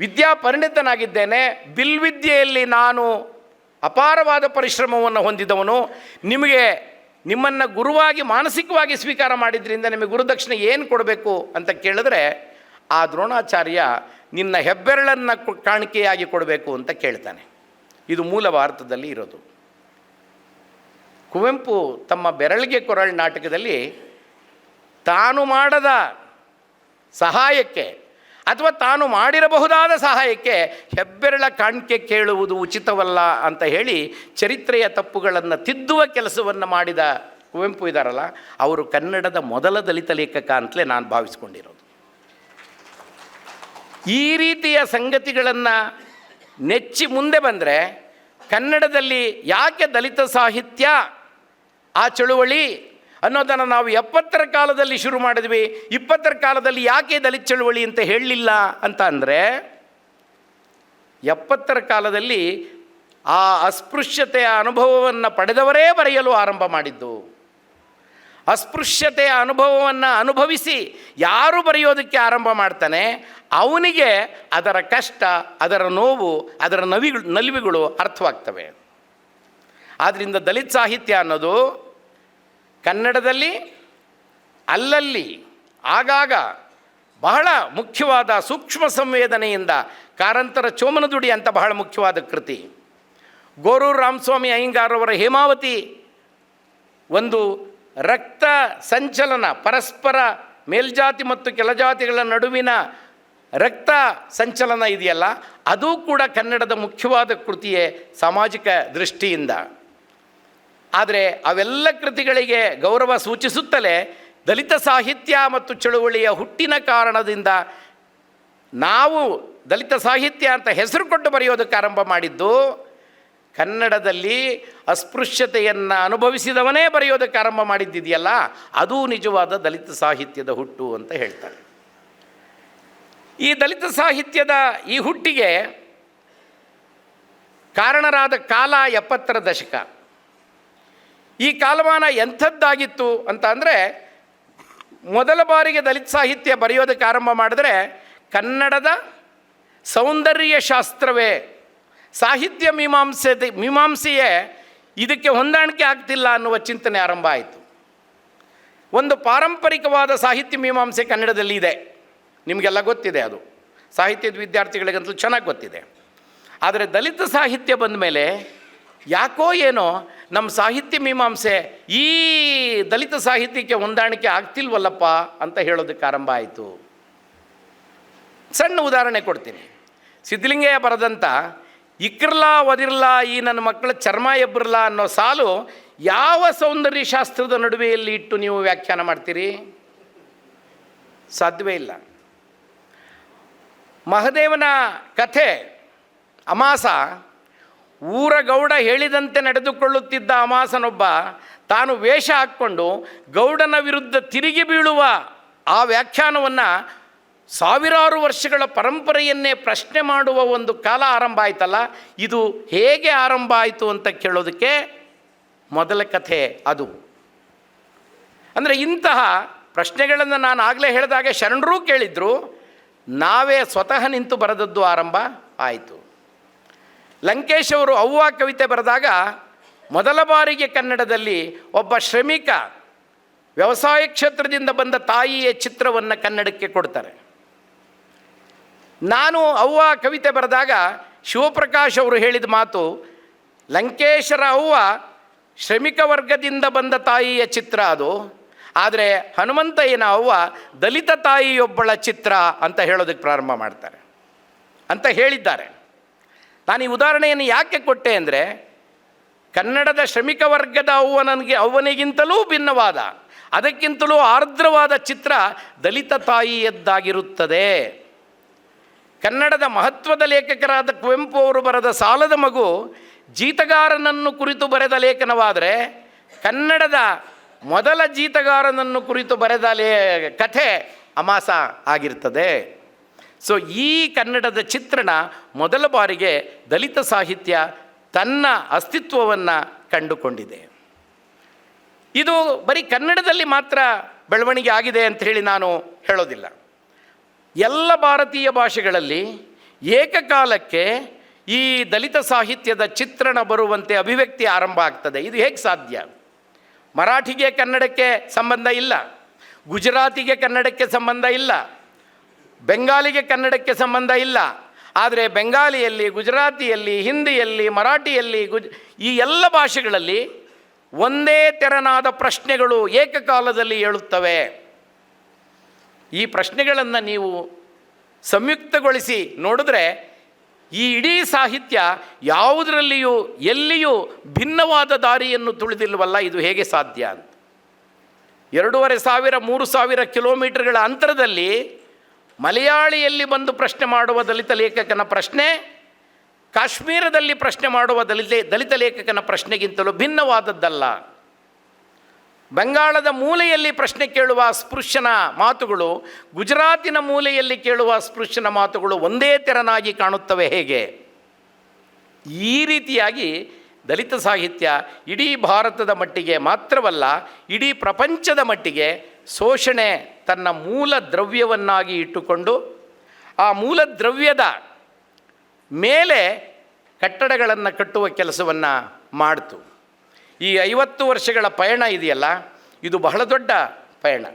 ವಿದ್ಯಾ ಪರಿಣಿತನಾಗಿದ್ದೇನೆ, ಬಿಲ್ವಿದ್ಯೆಯಲ್ಲಿ ನಾನು ಅಪಾರವಾದ ಪರಿಶ್ರಮವನ್ನು ಹೊಂದಿದವನು, ನಿಮಗೆ ನಿಮ್ಮನ್ನು ಗುರುವಾಗಿ ಮಾನಸಿಕವಾಗಿ ಸ್ವೀಕಾರ ಮಾಡಿದ್ರಿಂದ ನಿಮಗೆ ಗುರುದಕ್ಷಿಣೆ ಏನು ಕೊಡಬೇಕು ಅಂತ ಕೇಳಿದ್ರೆ, ಆ ದ್ರೋಣಾಚಾರ್ಯ ನಿನ್ನ ಹೆಬ್ಬೆರಳನ್ನು ಕಾಣಿಕೆಯಾಗಿ ಕೊಡಬೇಕು ಅಂತ ಕೇಳ್ತಾನೆ. ಇದು ಮೂಲ ಭಾರತದಲ್ಲಿ ಇರೋದು. ಕುವೆಂಪು ತಮ್ಮ ಬೆರಳಿಗೆ ಕೊರಳ್ ನಾಟಕದಲ್ಲಿ ತಾನು ಮಾಡದ ಸಹಾಯಕ್ಕೆ ಅಥವಾ ತಾನು ಮಾಡಿರಬಹುದಾದ ಸಹಾಯಕ್ಕೆ ಹೆಬ್ಬೆರಳ ಕಾಣಿಕೆ ಕೇಳುವುದು ಉಚಿತವಲ್ಲ ಅಂತ ಹೇಳಿ ಚರಿತ್ರೆಯ ತಪ್ಪುಗಳನ್ನು ತಿದ್ದುವ ಕೆಲಸವನ್ನು ಮಾಡಿದ ಕುವೆಂಪು ಇದ್ದಾರಲ್ಲ ಅವರು ಕನ್ನಡದ ಮೊದಲ ದಲಿತ ಲೇಖಕ ಅಂತಲೇ ನಾನು ಭಾವಿಸ್ಕೊಂಡಿರೋದು. ಈ ರೀತಿಯ ಸಂಗತಿಗಳನ್ನು ನೆಚ್ಚಿ ಮುಂದೆ ಬಂದರೆ ಕನ್ನಡದಲ್ಲಿ ಯಾಕೆ ದಲಿತ ಸಾಹಿತ್ಯ ಆ ಚಳುವಳಿ ಅನ್ನೋದನ್ನು ನಾವು ಎಪ್ಪತ್ತರ ಕಾಲದಲ್ಲಿ ಶುರು ಮಾಡಿದ್ವಿ. ಇಪ್ಪತ್ತರ ಕಾಲದಲ್ಲಿ ಯಾಕೆ ದಲಿತ ಚಳುವಳಿ ಅಂತ ಹೇಳಲಿಲ್ಲ ಅಂತ ಅಂದರೆ, ಎಪ್ಪತ್ತರ ಕಾಲದಲ್ಲಿ ಆ ಅಸ್ಪೃಶ್ಯತೆಯ ಅನುಭವವನ್ನು ಪಡೆದವರೇ ಬರೆಯಲು ಆರಂಭ ಮಾಡಿದ್ದು. ಅಸ್ಪೃಶ್ಯತೆಯ ಅನುಭವವನ್ನು ಅನುಭವಿಸಿ ಯಾರು ಬರೆಯೋದಕ್ಕೆ ಆರಂಭ ಮಾಡ್ತಾನೆ, ಅವನಿಗೆ ಅದರ ಕಷ್ಟ, ಅದರ ನೋವು, ಅದರ ನವಿಗಳು ನಲಿವುಗಳು ಅರ್ಥವಾಗ್ತವೆ. ಆದ್ದರಿಂದ ದಲಿತ ಸಾಹಿತ್ಯ ಅನ್ನೋದು ಕನ್ನಡದಲ್ಲಿ ಅಲ್ಲಲ್ಲಿ ಆಗಾಗ ಬಹಳ ಮುಖ್ಯವಾದ ಸೂಕ್ಷ್ಮ ಸಂವೇದನೆಯಿಂದ ಕಾರಂತರ ಚೋಮನದುಡಿ ಅಂತ ಬಹಳ ಮುಖ್ಯವಾದ ಕೃತಿ. ಗೋರೂರು ರಾಮಸ್ವಾಮಿ ಅಯ್ಯಂಗಾರವರ ಹೇಮಾವತಿ ಒಂದು ರಕ್ತ ಸಂಚಲನ, ಪರಸ್ಪರ ಮೇಲ್ಜಾತಿ ಮತ್ತು ಕೆಳಜಾತಿಗಳ ನಡುವಿನ ರಕ್ತ ಸಂಚಲನ ಇದೆಯಲ್ಲ, ಅದೂ ಕೂಡ ಕನ್ನಡದ ಮುಖ್ಯವಾದ ಕೃತಿಯೇ ಸಾಮಾಜಿಕ ದೃಷ್ಟಿಯಿಂದ. ಆದರೆ ಅವೆಲ್ಲ ಕೃತಿಗಳಿಗೆ ಗೌರವ ಸೂಚಿಸುತ್ತಲೇ ದಲಿತ ಸಾಹಿತ್ಯ ಮತ್ತು ಚಳುವಳಿಯ ಹುಟ್ಟಿನ ಕಾರಣದಿಂದ ನಾವು ದಲಿತ ಸಾಹಿತ್ಯ ಅಂತ ಹೆಸರು ಕೊಟ್ಟು ಬರೆಯೋದಕ್ಕೆ ಆರಂಭ ಮಾಡಿದ್ದು, ಕನ್ನಡದಲ್ಲಿ ಅಸ್ಪೃಶ್ಯತೆಯನ್ನು ಅನುಭವಿಸಿದವನೇ ಬರೆಯೋದಕ್ಕೆ ಆರಂಭ ಮಾಡಿದ್ದಿದೆಯಲ್ಲ, ಅದೂ ನಿಜವಾದ ದಲಿತ ಸಾಹಿತ್ಯದ ಹುಟ್ಟು ಅಂತ ಹೇಳ್ತಾರೆ. ಈ ದಲಿತ ಸಾಹಿತ್ಯದ ಈ ಹುಟ್ಟಿಗೆ ಕಾರಣರಾದ ಕಾಲ ಎಪ್ಪತ್ತರ ದಶಕ. ಈ ಕಾಲಮಾನ ಎಂಥದ್ದಾಗಿತ್ತು ಅಂತ ಅಂದರೆ ಮೊದಲ ಬಾರಿಗೆ ದಲಿತ ಸಾಹಿತ್ಯ ಬರೆಯೋದಕ್ಕೆ ಆರಂಭ ಮಾಡಿದ್ರೆ ಕನ್ನಡದ ಸೌಂದರ್ಯ ಶಾಸ್ತ್ರವೇ. ಸಾಹಿತ್ಯ ಮೀಮಾಂಸೆ ಮೀಮಾಂಸೆಯೇ ಇದಕ್ಕೆ ಹೊಂದಾಣಿಕೆ ಆಗ್ತಿಲ್ಲ ಅನ್ನುವ ಚಿಂತನೆ ಆರಂಭ ಆಯಿತು. ಒಂದು ಪಾರಂಪರಿಕವಾದ ಸಾಹಿತ್ಯ ಮೀಮಾಂಸೆ ಕನ್ನಡದಲ್ಲಿ ಇದೆ. ನಿಮಗೆಲ್ಲ ಗೊತ್ತಿದೆ ಅದು. ಸಾಹಿತ್ಯದ ವಿದ್ಯಾರ್ಥಿಗಳಿಗಂತೂ ಚೆನ್ನಾಗಿ ಗೊತ್ತಿದೆ. ಆದರೆ ದಲಿತ ಸಾಹಿತ್ಯ ಬಂದ ಮೇಲೆ ಯಾಕೋ ಏನೋ ನಮ್ಮ ಸಾಹಿತ್ಯ ಮೀಮಾಂಸೆ ಈ ದಲಿತ ಸಾಹಿತ್ಯಕ್ಕೆ ಹೊಂದಾಣಿಕೆ ಆಗ್ತಿಲ್ವಲ್ಲಪ್ಪ ಅಂತ ಹೇಳೋದಕ್ಕೆ ಆರಂಭ ಆಯಿತು. ಸಣ್ಣ ಉದಾಹರಣೆ ಕೊಡ್ತೀನಿ. ಸಿದ್ಧಲಿಂಗಯ್ಯ ಬರೆದಂಥ, ಇಕ್ರಲಾ ಒದಿರ್ಲಾ ಈ ನನ್ನ ಮಕ್ಕಳ ಚರ್ಮ ಎಬ್ಬರಲ್ಲ ಅನ್ನೋ ಸಾಲು ಯಾವ ಸೌಂದರ್ಯ ಶಾಸ್ತ್ರದ ನಡುವೆಯಲ್ಲಿ ಇಟ್ಟು ನೀವು ವ್ಯಾಖ್ಯಾನ ಮಾಡ್ತೀರಿ? ಸಾಧ್ಯವೇ ಇಲ್ಲ. ಮಹದೇವನ ಕಥೆ ಅಮಾಸ ಊರ ಗೌಡ ಹೇಳಿದಂತೆ ನಡೆದುಕೊಳ್ಳುತ್ತಿದ್ದ ಅಮಾಸನೊಬ್ಬ ತಾನು ವೇಷ ಹಾಕ್ಕೊಂಡು ಗೌಡನ ವಿರುದ್ಧ ತಿರುಗಿ ಬೀಳುವ ಆ ವ್ಯಾಖ್ಯಾನವನ್ನು ಸಾವಿರಾರು ವರ್ಷಗಳ ಪರಂಪರೆಯನ್ನೇ ಪ್ರಶ್ನೆ ಮಾಡುವ ಒಂದು ಕಾಲ ಆರಂಭ ಆಯ್ತಲ್ಲ? ಇದು ಹೇಗೆ ಆರಂಭ ಆಯಿತು ಅಂತ ಕೇಳೋದಕ್ಕೆ ಮೊದಲ ಕಥೆ ಅದು. ಅಂದರೆ ಇಂತಹ ಪ್ರಶ್ನೆಗಳನ್ನು ನಾನು ಆಗಲೇ ಹೇಳಿದಾಗ ಶರಣರೂ ಕೇಳಿದ್ರು, ನಾವೇ ಸ್ವತಃ ನಿಂತು ಬರೆದದ್ದು ಆರಂಭ ಆಯಿತು. ಲಂಕೇಶ್ ಅವರು ಅವ್ವ ಕವಿತೆ ಬರೆದಾಗ ಮೊದಲ ಬಾರಿಗೆ ಕನ್ನಡದಲ್ಲಿ ಒಬ್ಬ ಶ್ರಮಿಕ ವ್ಯವಸಾಯ ಕ್ಷೇತ್ರದಿಂದ ಬಂದ ತಾಯಿಯ ಚಿತ್ರವನ್ನು ಕನ್ನಡಕ್ಕೆ ಕೊಡ್ತಾರೆ. ನಾನು ಅವ್ವ ಕವಿತೆ ಬರೆದಾಗ ಶಿವಪ್ರಕಾಶ್ ಅವರು ಹೇಳಿದ ಮಾತು, ಲಂಕೇಶರ ಅವ್ವ ಶ್ರಮಿಕ ವರ್ಗದಿಂದ ಬಂದ ತಾಯಿಯ ಚಿತ್ರ ಅದು, ಆದರೆ ಹನುಮಂತಯ್ಯನ ಅವ್ವ ದಲಿತ ತಾಯಿಯೊಬ್ಬಳ ಚಿತ್ರ ಅಂತ ಹೇಳೋದಕ್ಕೆ ಪ್ರಾರಂಭ ಮಾಡ್ತಾರೆ ಅಂತ ಹೇಳಿದ್ದಾರೆ. ನಾನು ಈ ಉದಾಹರಣೆಯನ್ನು ಯಾಕೆ ಕೊಟ್ಟೆ ಅಂದರೆ, ಕನ್ನಡದ ಶ್ರಮಿಕ ವರ್ಗದ ಅವ್ವನಿಗೆ ಅವ್ವನಿಗಿಂತಲೂ ಭಿನ್ನವಾದ, ಅದಕ್ಕಿಂತಲೂ ಆರ್ದ್ರವಾದ ಚಿತ್ರ ದಲಿತ ತಾಯಿಯದ್ದಾಗಿರುತ್ತದೆ. ಕನ್ನಡದ ಮಹತ್ವದ ಲೇಖಕರಾದ ಕುವೆಂಪು ಅವರು ಬರೆದ ಸಾಲದ ಮಗು ಜೀತಗಾರನನ್ನು ಕುರಿತು ಬರೆದ ಲೇಖನವಾದರೆ, ಕನ್ನಡದ ಮೊದಲ ಜೀತಗಾರನನ್ನು ಕುರಿತು ಬರೆದ ಲೇ, ಕಥೆ ಅಮಾಸ ಆಗಿರ್ತದೆ. ಸೊ ಈ ಕನ್ನಡದ ಚಿತ್ರಣ ಮೊದಲ ಬಾರಿಗೆ ದಲಿತ ಸಾಹಿತ್ಯ ತನ್ನ ಅಸ್ತಿತ್ವವನ್ನು ಕಂಡುಕೊಂಡಿದೆ. ಇದು ಬರೀ ಕನ್ನಡದಲ್ಲಿ ಮಾತ್ರ ಬೆಳವಣಿಗೆ ಆಗಿದೆ ಅಂತ ಹೇಳಿ ನಾನು ಹೇಳೋದಿಲ್ಲ. ಎಲ್ಲ ಭಾರತೀಯ ಭಾಷೆಗಳಲ್ಲಿ ಏಕಕಾಲಕ್ಕೆ ಈ ದಲಿತ ಸಾಹಿತ್ಯದ ಚಿತ್ರಣ ಬರುವಂತೆ ಅಭಿವ್ಯಕ್ತಿ ಆರಂಭ ಆಗ್ತದೆ. ಇದು ಹೇಗೆ ಸಾಧ್ಯ? ಮರಾಠಿಗೆ ಕನ್ನಡಕ್ಕೆ ಸಂಬಂಧ ಇಲ್ಲ. ಗುಜರಾತಿಗೆ ಕನ್ನಡಕ್ಕೆ ಸಂಬಂಧ ಇಲ್ಲ. ಬೆಂಗಾಲಿಗೆ ಕನ್ನಡಕ್ಕೆ ಸಂಬಂಧ ಇಲ್ಲ. ಆದರೆ ಬೆಂಗಾಲಿಯಲ್ಲಿ, ಗುಜರಾತಿಯಲ್ಲಿ, ಹಿಂದಿಯಲ್ಲಿ, ಮರಾಠಿಯಲ್ಲಿ, ಗುಜ್, ಈ ಎಲ್ಲ ಭಾಷೆಗಳಲ್ಲಿ ಒಂದೇ ತೆರನಾದ ಪ್ರಶ್ನೆಗಳು ಏಕಕಾಲದಲ್ಲಿ ಏಳುತ್ತವೆ. ಈ ಪ್ರಶ್ನೆಗಳನ್ನು ನೀವು ಸಂಯುಕ್ತಗೊಳಿಸಿ ನೋಡಿದ್ರೆ ಈ ಇಡೀ ಸಾಹಿತ್ಯ ಯಾವುದರಲ್ಲಿಯೂ ಎಲ್ಲಿಯೂ ಭಿನ್ನವಾದ ದಾರಿಯನ್ನು ತುಳಿದಿಲ್ವಲ್ಲ ಇದು ಹೇಗೆ ಸಾಧ್ಯ ಅಂತ. ಎರಡೂವರೆ ಸಾವಿರ, ಮೂರು ಸಾವಿರ ಕಿಲೋಮೀಟರ್ಗಳ ಅಂತರದಲ್ಲಿ ಮಲಯಾಳಿಯಲ್ಲಿ ಬಂದು ಪ್ರಶ್ನೆ ಮಾಡುವ ದಲಿತ ಲೇಖಕನ ಪ್ರಶ್ನೆ, ಕಾಶ್ಮೀರದಲ್ಲಿ ಪ್ರಶ್ನೆ ಮಾಡುವ ದಲಿತ ದಲಿತ ಲೇಖಕನ ಪ್ರಶ್ನೆಗಿಂತಲೂ ಭಿನ್ನವಾದದ್ದಲ್ಲ. ಬಂಗಾಳದ ಮೂಲೆಯಲ್ಲಿ ಪ್ರಶ್ನೆ ಕೇಳುವ ಸ್ಪೃಶ್ಯನ ಮಾತುಗಳು, ಗುಜರಾತಿನ ಮೂಲೆಯಲ್ಲಿ ಕೇಳುವ ಅಸ್ಪೃಶ್ಯನ ಮಾತುಗಳು ಒಂದೇ ತೆರನಾಗಿ ಕಾಣುತ್ತವೆ ಹೇಗೆ? ಈ ರೀತಿಯಾಗಿ ದಲಿತ ಸಾಹಿತ್ಯ ಇಡೀ ಭಾರತದ ಮಟ್ಟಿಗೆ ಮಾತ್ರವಲ್ಲ, ಇಡೀ ಪ್ರಪಂಚದ ಮಟ್ಟಿಗೆ ಶೋಷಣೆ ತನ್ನ ಮೂಲ ದ್ರವ್ಯವನ್ನಾಗಿ ಇಟ್ಟುಕೊಂಡು ಆ ಮೂಲ ದ್ರವ್ಯದ ಮೇಲೆ ಕಟ್ಟಡಗಳನ್ನು ಕಟ್ಟುವ ಕೆಲಸವನ್ನು ಮಾಡ್ತು. ಈ ಐವತ್ತು ವರ್ಷಗಳ ಪಯಣ ಇದೆಯಲ್ಲ, ಇದು ಬಹಳ ದೊಡ್ಡ ಪಯಣ.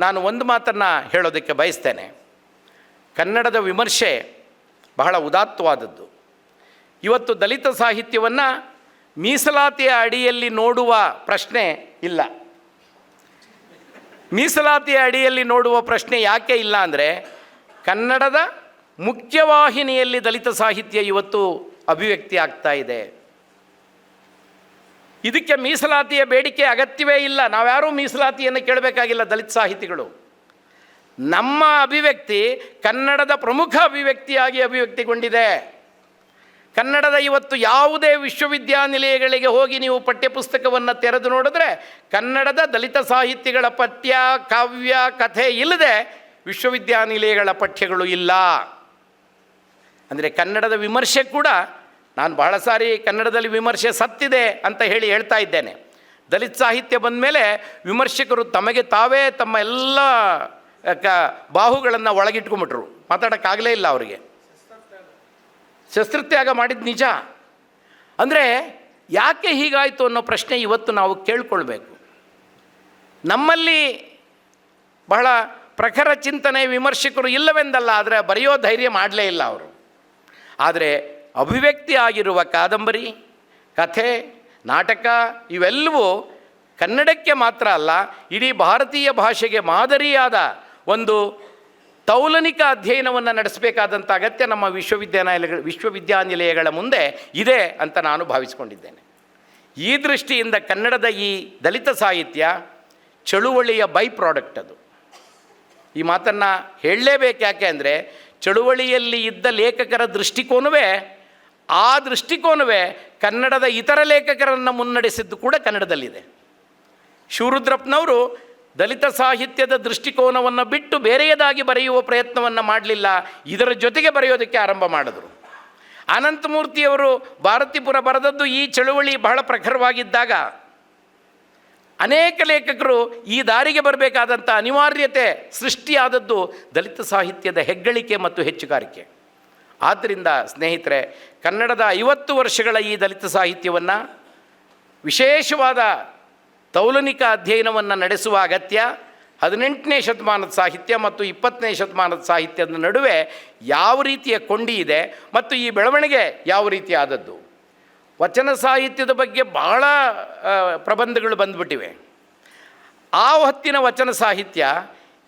ನಾನು ಒಂದು ಮಾತನ್ನು ಹೇಳೋದಕ್ಕೆ ಬಯಸ್ತೇನೆ. ಕನ್ನಡದ ವಿಮರ್ಶೆ ಬಹಳ ಉದಾತ್ತವಾದದ್ದು. ಇವತ್ತು ದಲಿತ ಸಾಹಿತ್ಯವನ್ನು ಮೀಸಲಾತಿಯ ಅಡಿಯಲ್ಲಿ ನೋಡುವ ಪ್ರಶ್ನೆ ಇಲ್ಲ. ಮೀಸಲಾತಿಯ ಅಡಿಯಲ್ಲಿ ನೋಡುವ ಪ್ರಶ್ನೆ ಯಾಕೆ ಇಲ್ಲ ಅಂದರೆ ಕನ್ನಡದ ಮುಖ್ಯವಾಹಿನಿಯಲ್ಲಿ ದಲಿತ ಸಾಹಿತ್ಯ ಇವತ್ತು ಅಭಿವ್ಯಕ್ತಿ ಆಗ್ತಾ ಇದೆ. ಇದಕ್ಕೆ ಮೀಸಲಾತಿಯ ಬೇಡಿಕೆ ಅಗತ್ಯವೇ ಇಲ್ಲ. ನಾವ್ಯಾರೂ ಮೀಸಲಾತಿಯನ್ನು ಕೇಳಬೇಕಾಗಿಲ್ಲ ದಲಿತ ಸಾಹಿತಿಗಳು. ನಮ್ಮ ಅಭಿವ್ಯಕ್ತಿ ಕನ್ನಡದ ಪ್ರಮುಖ ಅಭಿವ್ಯಕ್ತಿಯಾಗಿ ಅಭಿವ್ಯಕ್ತಿಗೊಂಡಿದೆ. ಕನ್ನಡದ ಇವತ್ತು ಯಾವುದೇ ವಿಶ್ವವಿದ್ಯಾನಿಲಯಗಳಿಗೆ ಹೋಗಿ ನೀವು ಪಠ್ಯಪುಸ್ತಕವನ್ನು ತೆರೆದು ನೋಡಿದ್ರೆ ಕನ್ನಡದ ದಲಿತ ಸಾಹಿತ್ಯಗಳ ಪಠ್ಯ, ಕಾವ್ಯ, ಕಥೆ ಇಲ್ಲದೆ ವಿಶ್ವವಿದ್ಯಾನಿಲಯಗಳ ಪಠ್ಯಗಳು ಇಲ್ಲ. ಅಂದರೆ ಕನ್ನಡದ ವಿಮರ್ಶೆ ಕೂಡ ನಾನು ಬಹಳ ಸಾರಿ ಕನ್ನಡದಲ್ಲಿ ವಿಮರ್ಶೆ ಸತ್ತಿದೆ ಅಂತ ಹೇಳಿ ಹೇಳ್ತಾ ಇದ್ದೇನೆ. ದಲಿತ ಸಾಹಿತ್ಯ ಬಂದ ಮೇಲೆ ವಿಮರ್ಶಕರು ತಮಗೆ ತಾವೇ ತಮ್ಮ ಎಲ್ಲ, ಕ, ಬಾಹುಗಳನ್ನು ಒಳಗಿಟ್ಕೊಂಬಿಟ್ರು ಮಾತಾಡೋಕ್ಕಾಗಲೇ ಇಲ್ಲ ಅವರಿಗೆ. ಶಸ್ತ್ರತ್ಯಾಗ ಮಾಡಿದ ನಿಜ. ಅಂದರೆ ಯಾಕೆ ಹೀಗಾಯಿತು ಅನ್ನೋ ಪ್ರಶ್ನೆ ಇವತ್ತು ನಾವು ಕೇಳ್ಕೊಳ್ಬೇಕು. ನಮ್ಮಲ್ಲಿ ಬಹಳ ಪ್ರಖರ ಚಿಂತನೆ, ವಿಮರ್ಶಕರು ಇಲ್ಲವೆಂದಲ್ಲ, ಆದರೆ ಬರೆಯೋ ಧೈರ್ಯ ಮಾಡಲೇ ಇಲ್ಲ ಅವರು. ಆದರೆ ಅಭಿವ್ಯಕ್ತಿ ಆಗಿರುವ ಕಾದಂಬರಿ, ಕಥೆ, ನಾಟಕ ಇವೆಲ್ಲವೂ ಕನ್ನಡಕ್ಕೆ ಮಾತ್ರ ಅಲ್ಲ, ಇಡೀ ಭಾರತೀಯ ಭಾಷೆಗೆ ಮಾದರಿಯಾದ ಒಂದು ತೌಲನಿಕ ಅಧ್ಯಯನವನ್ನು ನಡೆಸಬೇಕಾದಂಥ ಅಗತ್ಯ ನಮ್ಮ ವಿಶ್ವವಿದ್ಯಾನಿಲಯಗಳ ವಿಶ್ವವಿದ್ಯಾನಿಲಯಗಳ ಮುಂದೆ ಇದೆ ಅಂತ ನಾನು ಭಾವಿಸಿಕೊಂಡಿದ್ದೇನೆ. ಈ ದೃಷ್ಟಿಯಿಂದ ಕನ್ನಡದ ಈ ದಲಿತ ಸಾಹಿತ್ಯ ಚಳುವಳಿಯ ಬೈ ಪ್ರಾಡಕ್ಟ್ ಅದು. ಈ ಮಾತನ್ನು ಹೇಳಲೇಬೇಕು ಯಾಕೆ ಅಂದರೆ ಚಳುವಳಿಯಲ್ಲಿ ಇದ್ದ ಲೇಖಕರ ದೃಷ್ಟಿಕೋನವೇ ಆ ದೃಷ್ಟಿಕೋನವೇ ಕನ್ನಡದ ಇತರ ಲೇಖಕರನ್ನು ಮುನ್ನಡೆಸಿದ್ದು ಕೂಡ ಕನ್ನಡದಲ್ಲಿದೆ. ಶಿವರುದ್ರಪ್ಪನವರು ದಲಿತ ಸಾಹಿತ್ಯದ ದೃಷ್ಟಿಕೋನವನ್ನು ಬಿಟ್ಟು ಬೇರೆಯದಾಗಿ ಬರೆಯುವ ಪ್ರಯತ್ನವನ್ನು ಮಾಡಲಿಲ್ಲ. ಇದರ ಜೊತೆಗೆ ಬರೆಯೋದಕ್ಕೆ ಆರಂಭ ಮಾಡಿದರು. ಅನಂತಮೂರ್ತಿಯವರು ಭಾರತೀಪುರ ಬರೆದದ್ದು ಈ ಚಳುವಳಿ ಬಹಳ ಪ್ರಖರವಾಗಿದ್ದಾಗ ಅನೇಕ ಲೇಖಕರು ಈ ದಾರಿಗೆ ಬರಬೇಕಾದಂಥ ಅನಿವಾರ್ಯತೆ ಸೃಷ್ಟಿಯಾದದ್ದು ದಲಿತ ಸಾಹಿತ್ಯದ ಹೆಗ್ಗಳಿಕೆ ಮತ್ತು ಹೆಚ್ಚುಗಾರಿಕೆ. ಆದ್ದರಿಂದ ಸ್ನೇಹಿತರೆ, ಕನ್ನಡದ ಐವತ್ತು ವರ್ಷಗಳ ಈ ದಲಿತ ಸಾಹಿತ್ಯವನ್ನು ವಿಶೇಷವಾದ ತೌಲನಿಕ ಅಧ್ಯಯನವನ್ನು ನಡೆಸುವ ಅಗತ್ಯ, ಹದಿನೆಂಟನೇ ಶತಮಾನದ ಸಾಹಿತ್ಯ ಮತ್ತು ಇಪ್ಪತ್ತನೇ ಶತಮಾನದ ಸಾಹಿತ್ಯದ ನಡುವೆ ಯಾವ ರೀತಿಯ ಕೊಂಡಿ ಇದೆ ಮತ್ತು ಈ ಬೆಳವಣಿಗೆ ಯಾವ ರೀತಿ ಆದದ್ದು ವಚನ ಸಾಹಿತ್ಯದ ಬಗ್ಗೆ ಬಹಳ ಪ್ರಬಂಧಗಳು ಬಂದ್ಬಿಟ್ಟಿವೆ. ಆ ಹೊತ್ತಿನ ವಚನ ಸಾಹಿತ್ಯ,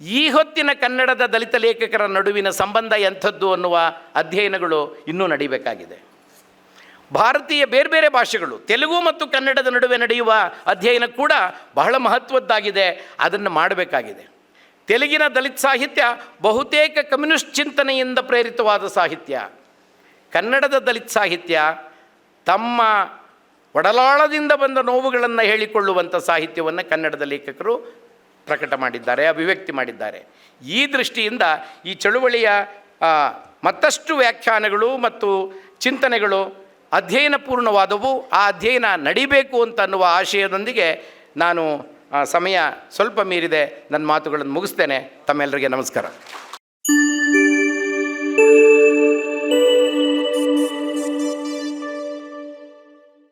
ಈ ಹೊತ್ತಿನ ಕನ್ನಡದ ದಲಿತ ಲೇಖಕರ ನಡುವಿನ ಸಂಬಂಧ ಎಂಥದ್ದು ಅನ್ನುವ ಅಧ್ಯಯನಗಳು ಇನ್ನೂ ನಡೀಬೇಕಾಗಿದೆ. ಭಾರತೀಯ ಬೇರೆ ಬೇರೆ ಭಾಷೆಗಳು, ತೆಲುಗು ಮತ್ತು ಕನ್ನಡದ ನಡುವೆ ನಡೆಯುವ ಅಧ್ಯಯನ ಕೂಡ ಬಹಳ ಮಹತ್ವದ್ದಾಗಿದೆ, ಅದನ್ನು ಮಾಡಬೇಕಾಗಿದೆ. ತೆಲುಗಿನ ದಲಿತ ಸಾಹಿತ್ಯ ಬಹುತೇಕ ಕಮ್ಯುನಿಸ್ಟ್ ಚಿಂತನೆಯಿಂದ ಪ್ರೇರಿತವಾದ ಸಾಹಿತ್ಯ. ಕನ್ನಡದ ದಲಿತ ಸಾಹಿತ್ಯ ತಮ್ಮ ಒಡಲಾಳದಿಂದ ಬಂದ ನೋವುಗಳನ್ನು ಹೇಳಿಕೊಳ್ಳುವಂಥ ಸಾಹಿತ್ಯವನ್ನು ಕನ್ನಡದ ಲೇಖಕರು ಪ್ರಕಟ ಮಾಡಿದ್ದಾರೆ, ಅಭಿವ್ಯಕ್ತಿ ಮಾಡಿದ್ದಾರೆ. ಈ ದೃಷ್ಟಿಯಿಂದ ಈ ಚಳುವಳಿಯ ಮತ್ತಷ್ಟು ವ್ಯಾಖ್ಯಾನಗಳು ಮತ್ತು ಚಿಂತನೆಗಳು ಅಧ್ಯಯನಪೂರ್ಣವಾದವು ಆ ಅಧ್ಯಯನ ನಡಿಬೇಕು ಅಂತನ್ನುವ ಆಶಯದೊಂದಿಗೆ ನಾನು ಸಮಯ ಸ್ವಲ್ಪ ಮೀರಿದೆ. ನನ್ನ ಮಾತುಗಳನ್ನು ಮುಗಿಸ್ತೇನೆ. ತಮ್ಮೆಲ್ಲರಿಗೆ ನಮಸ್ಕಾರ.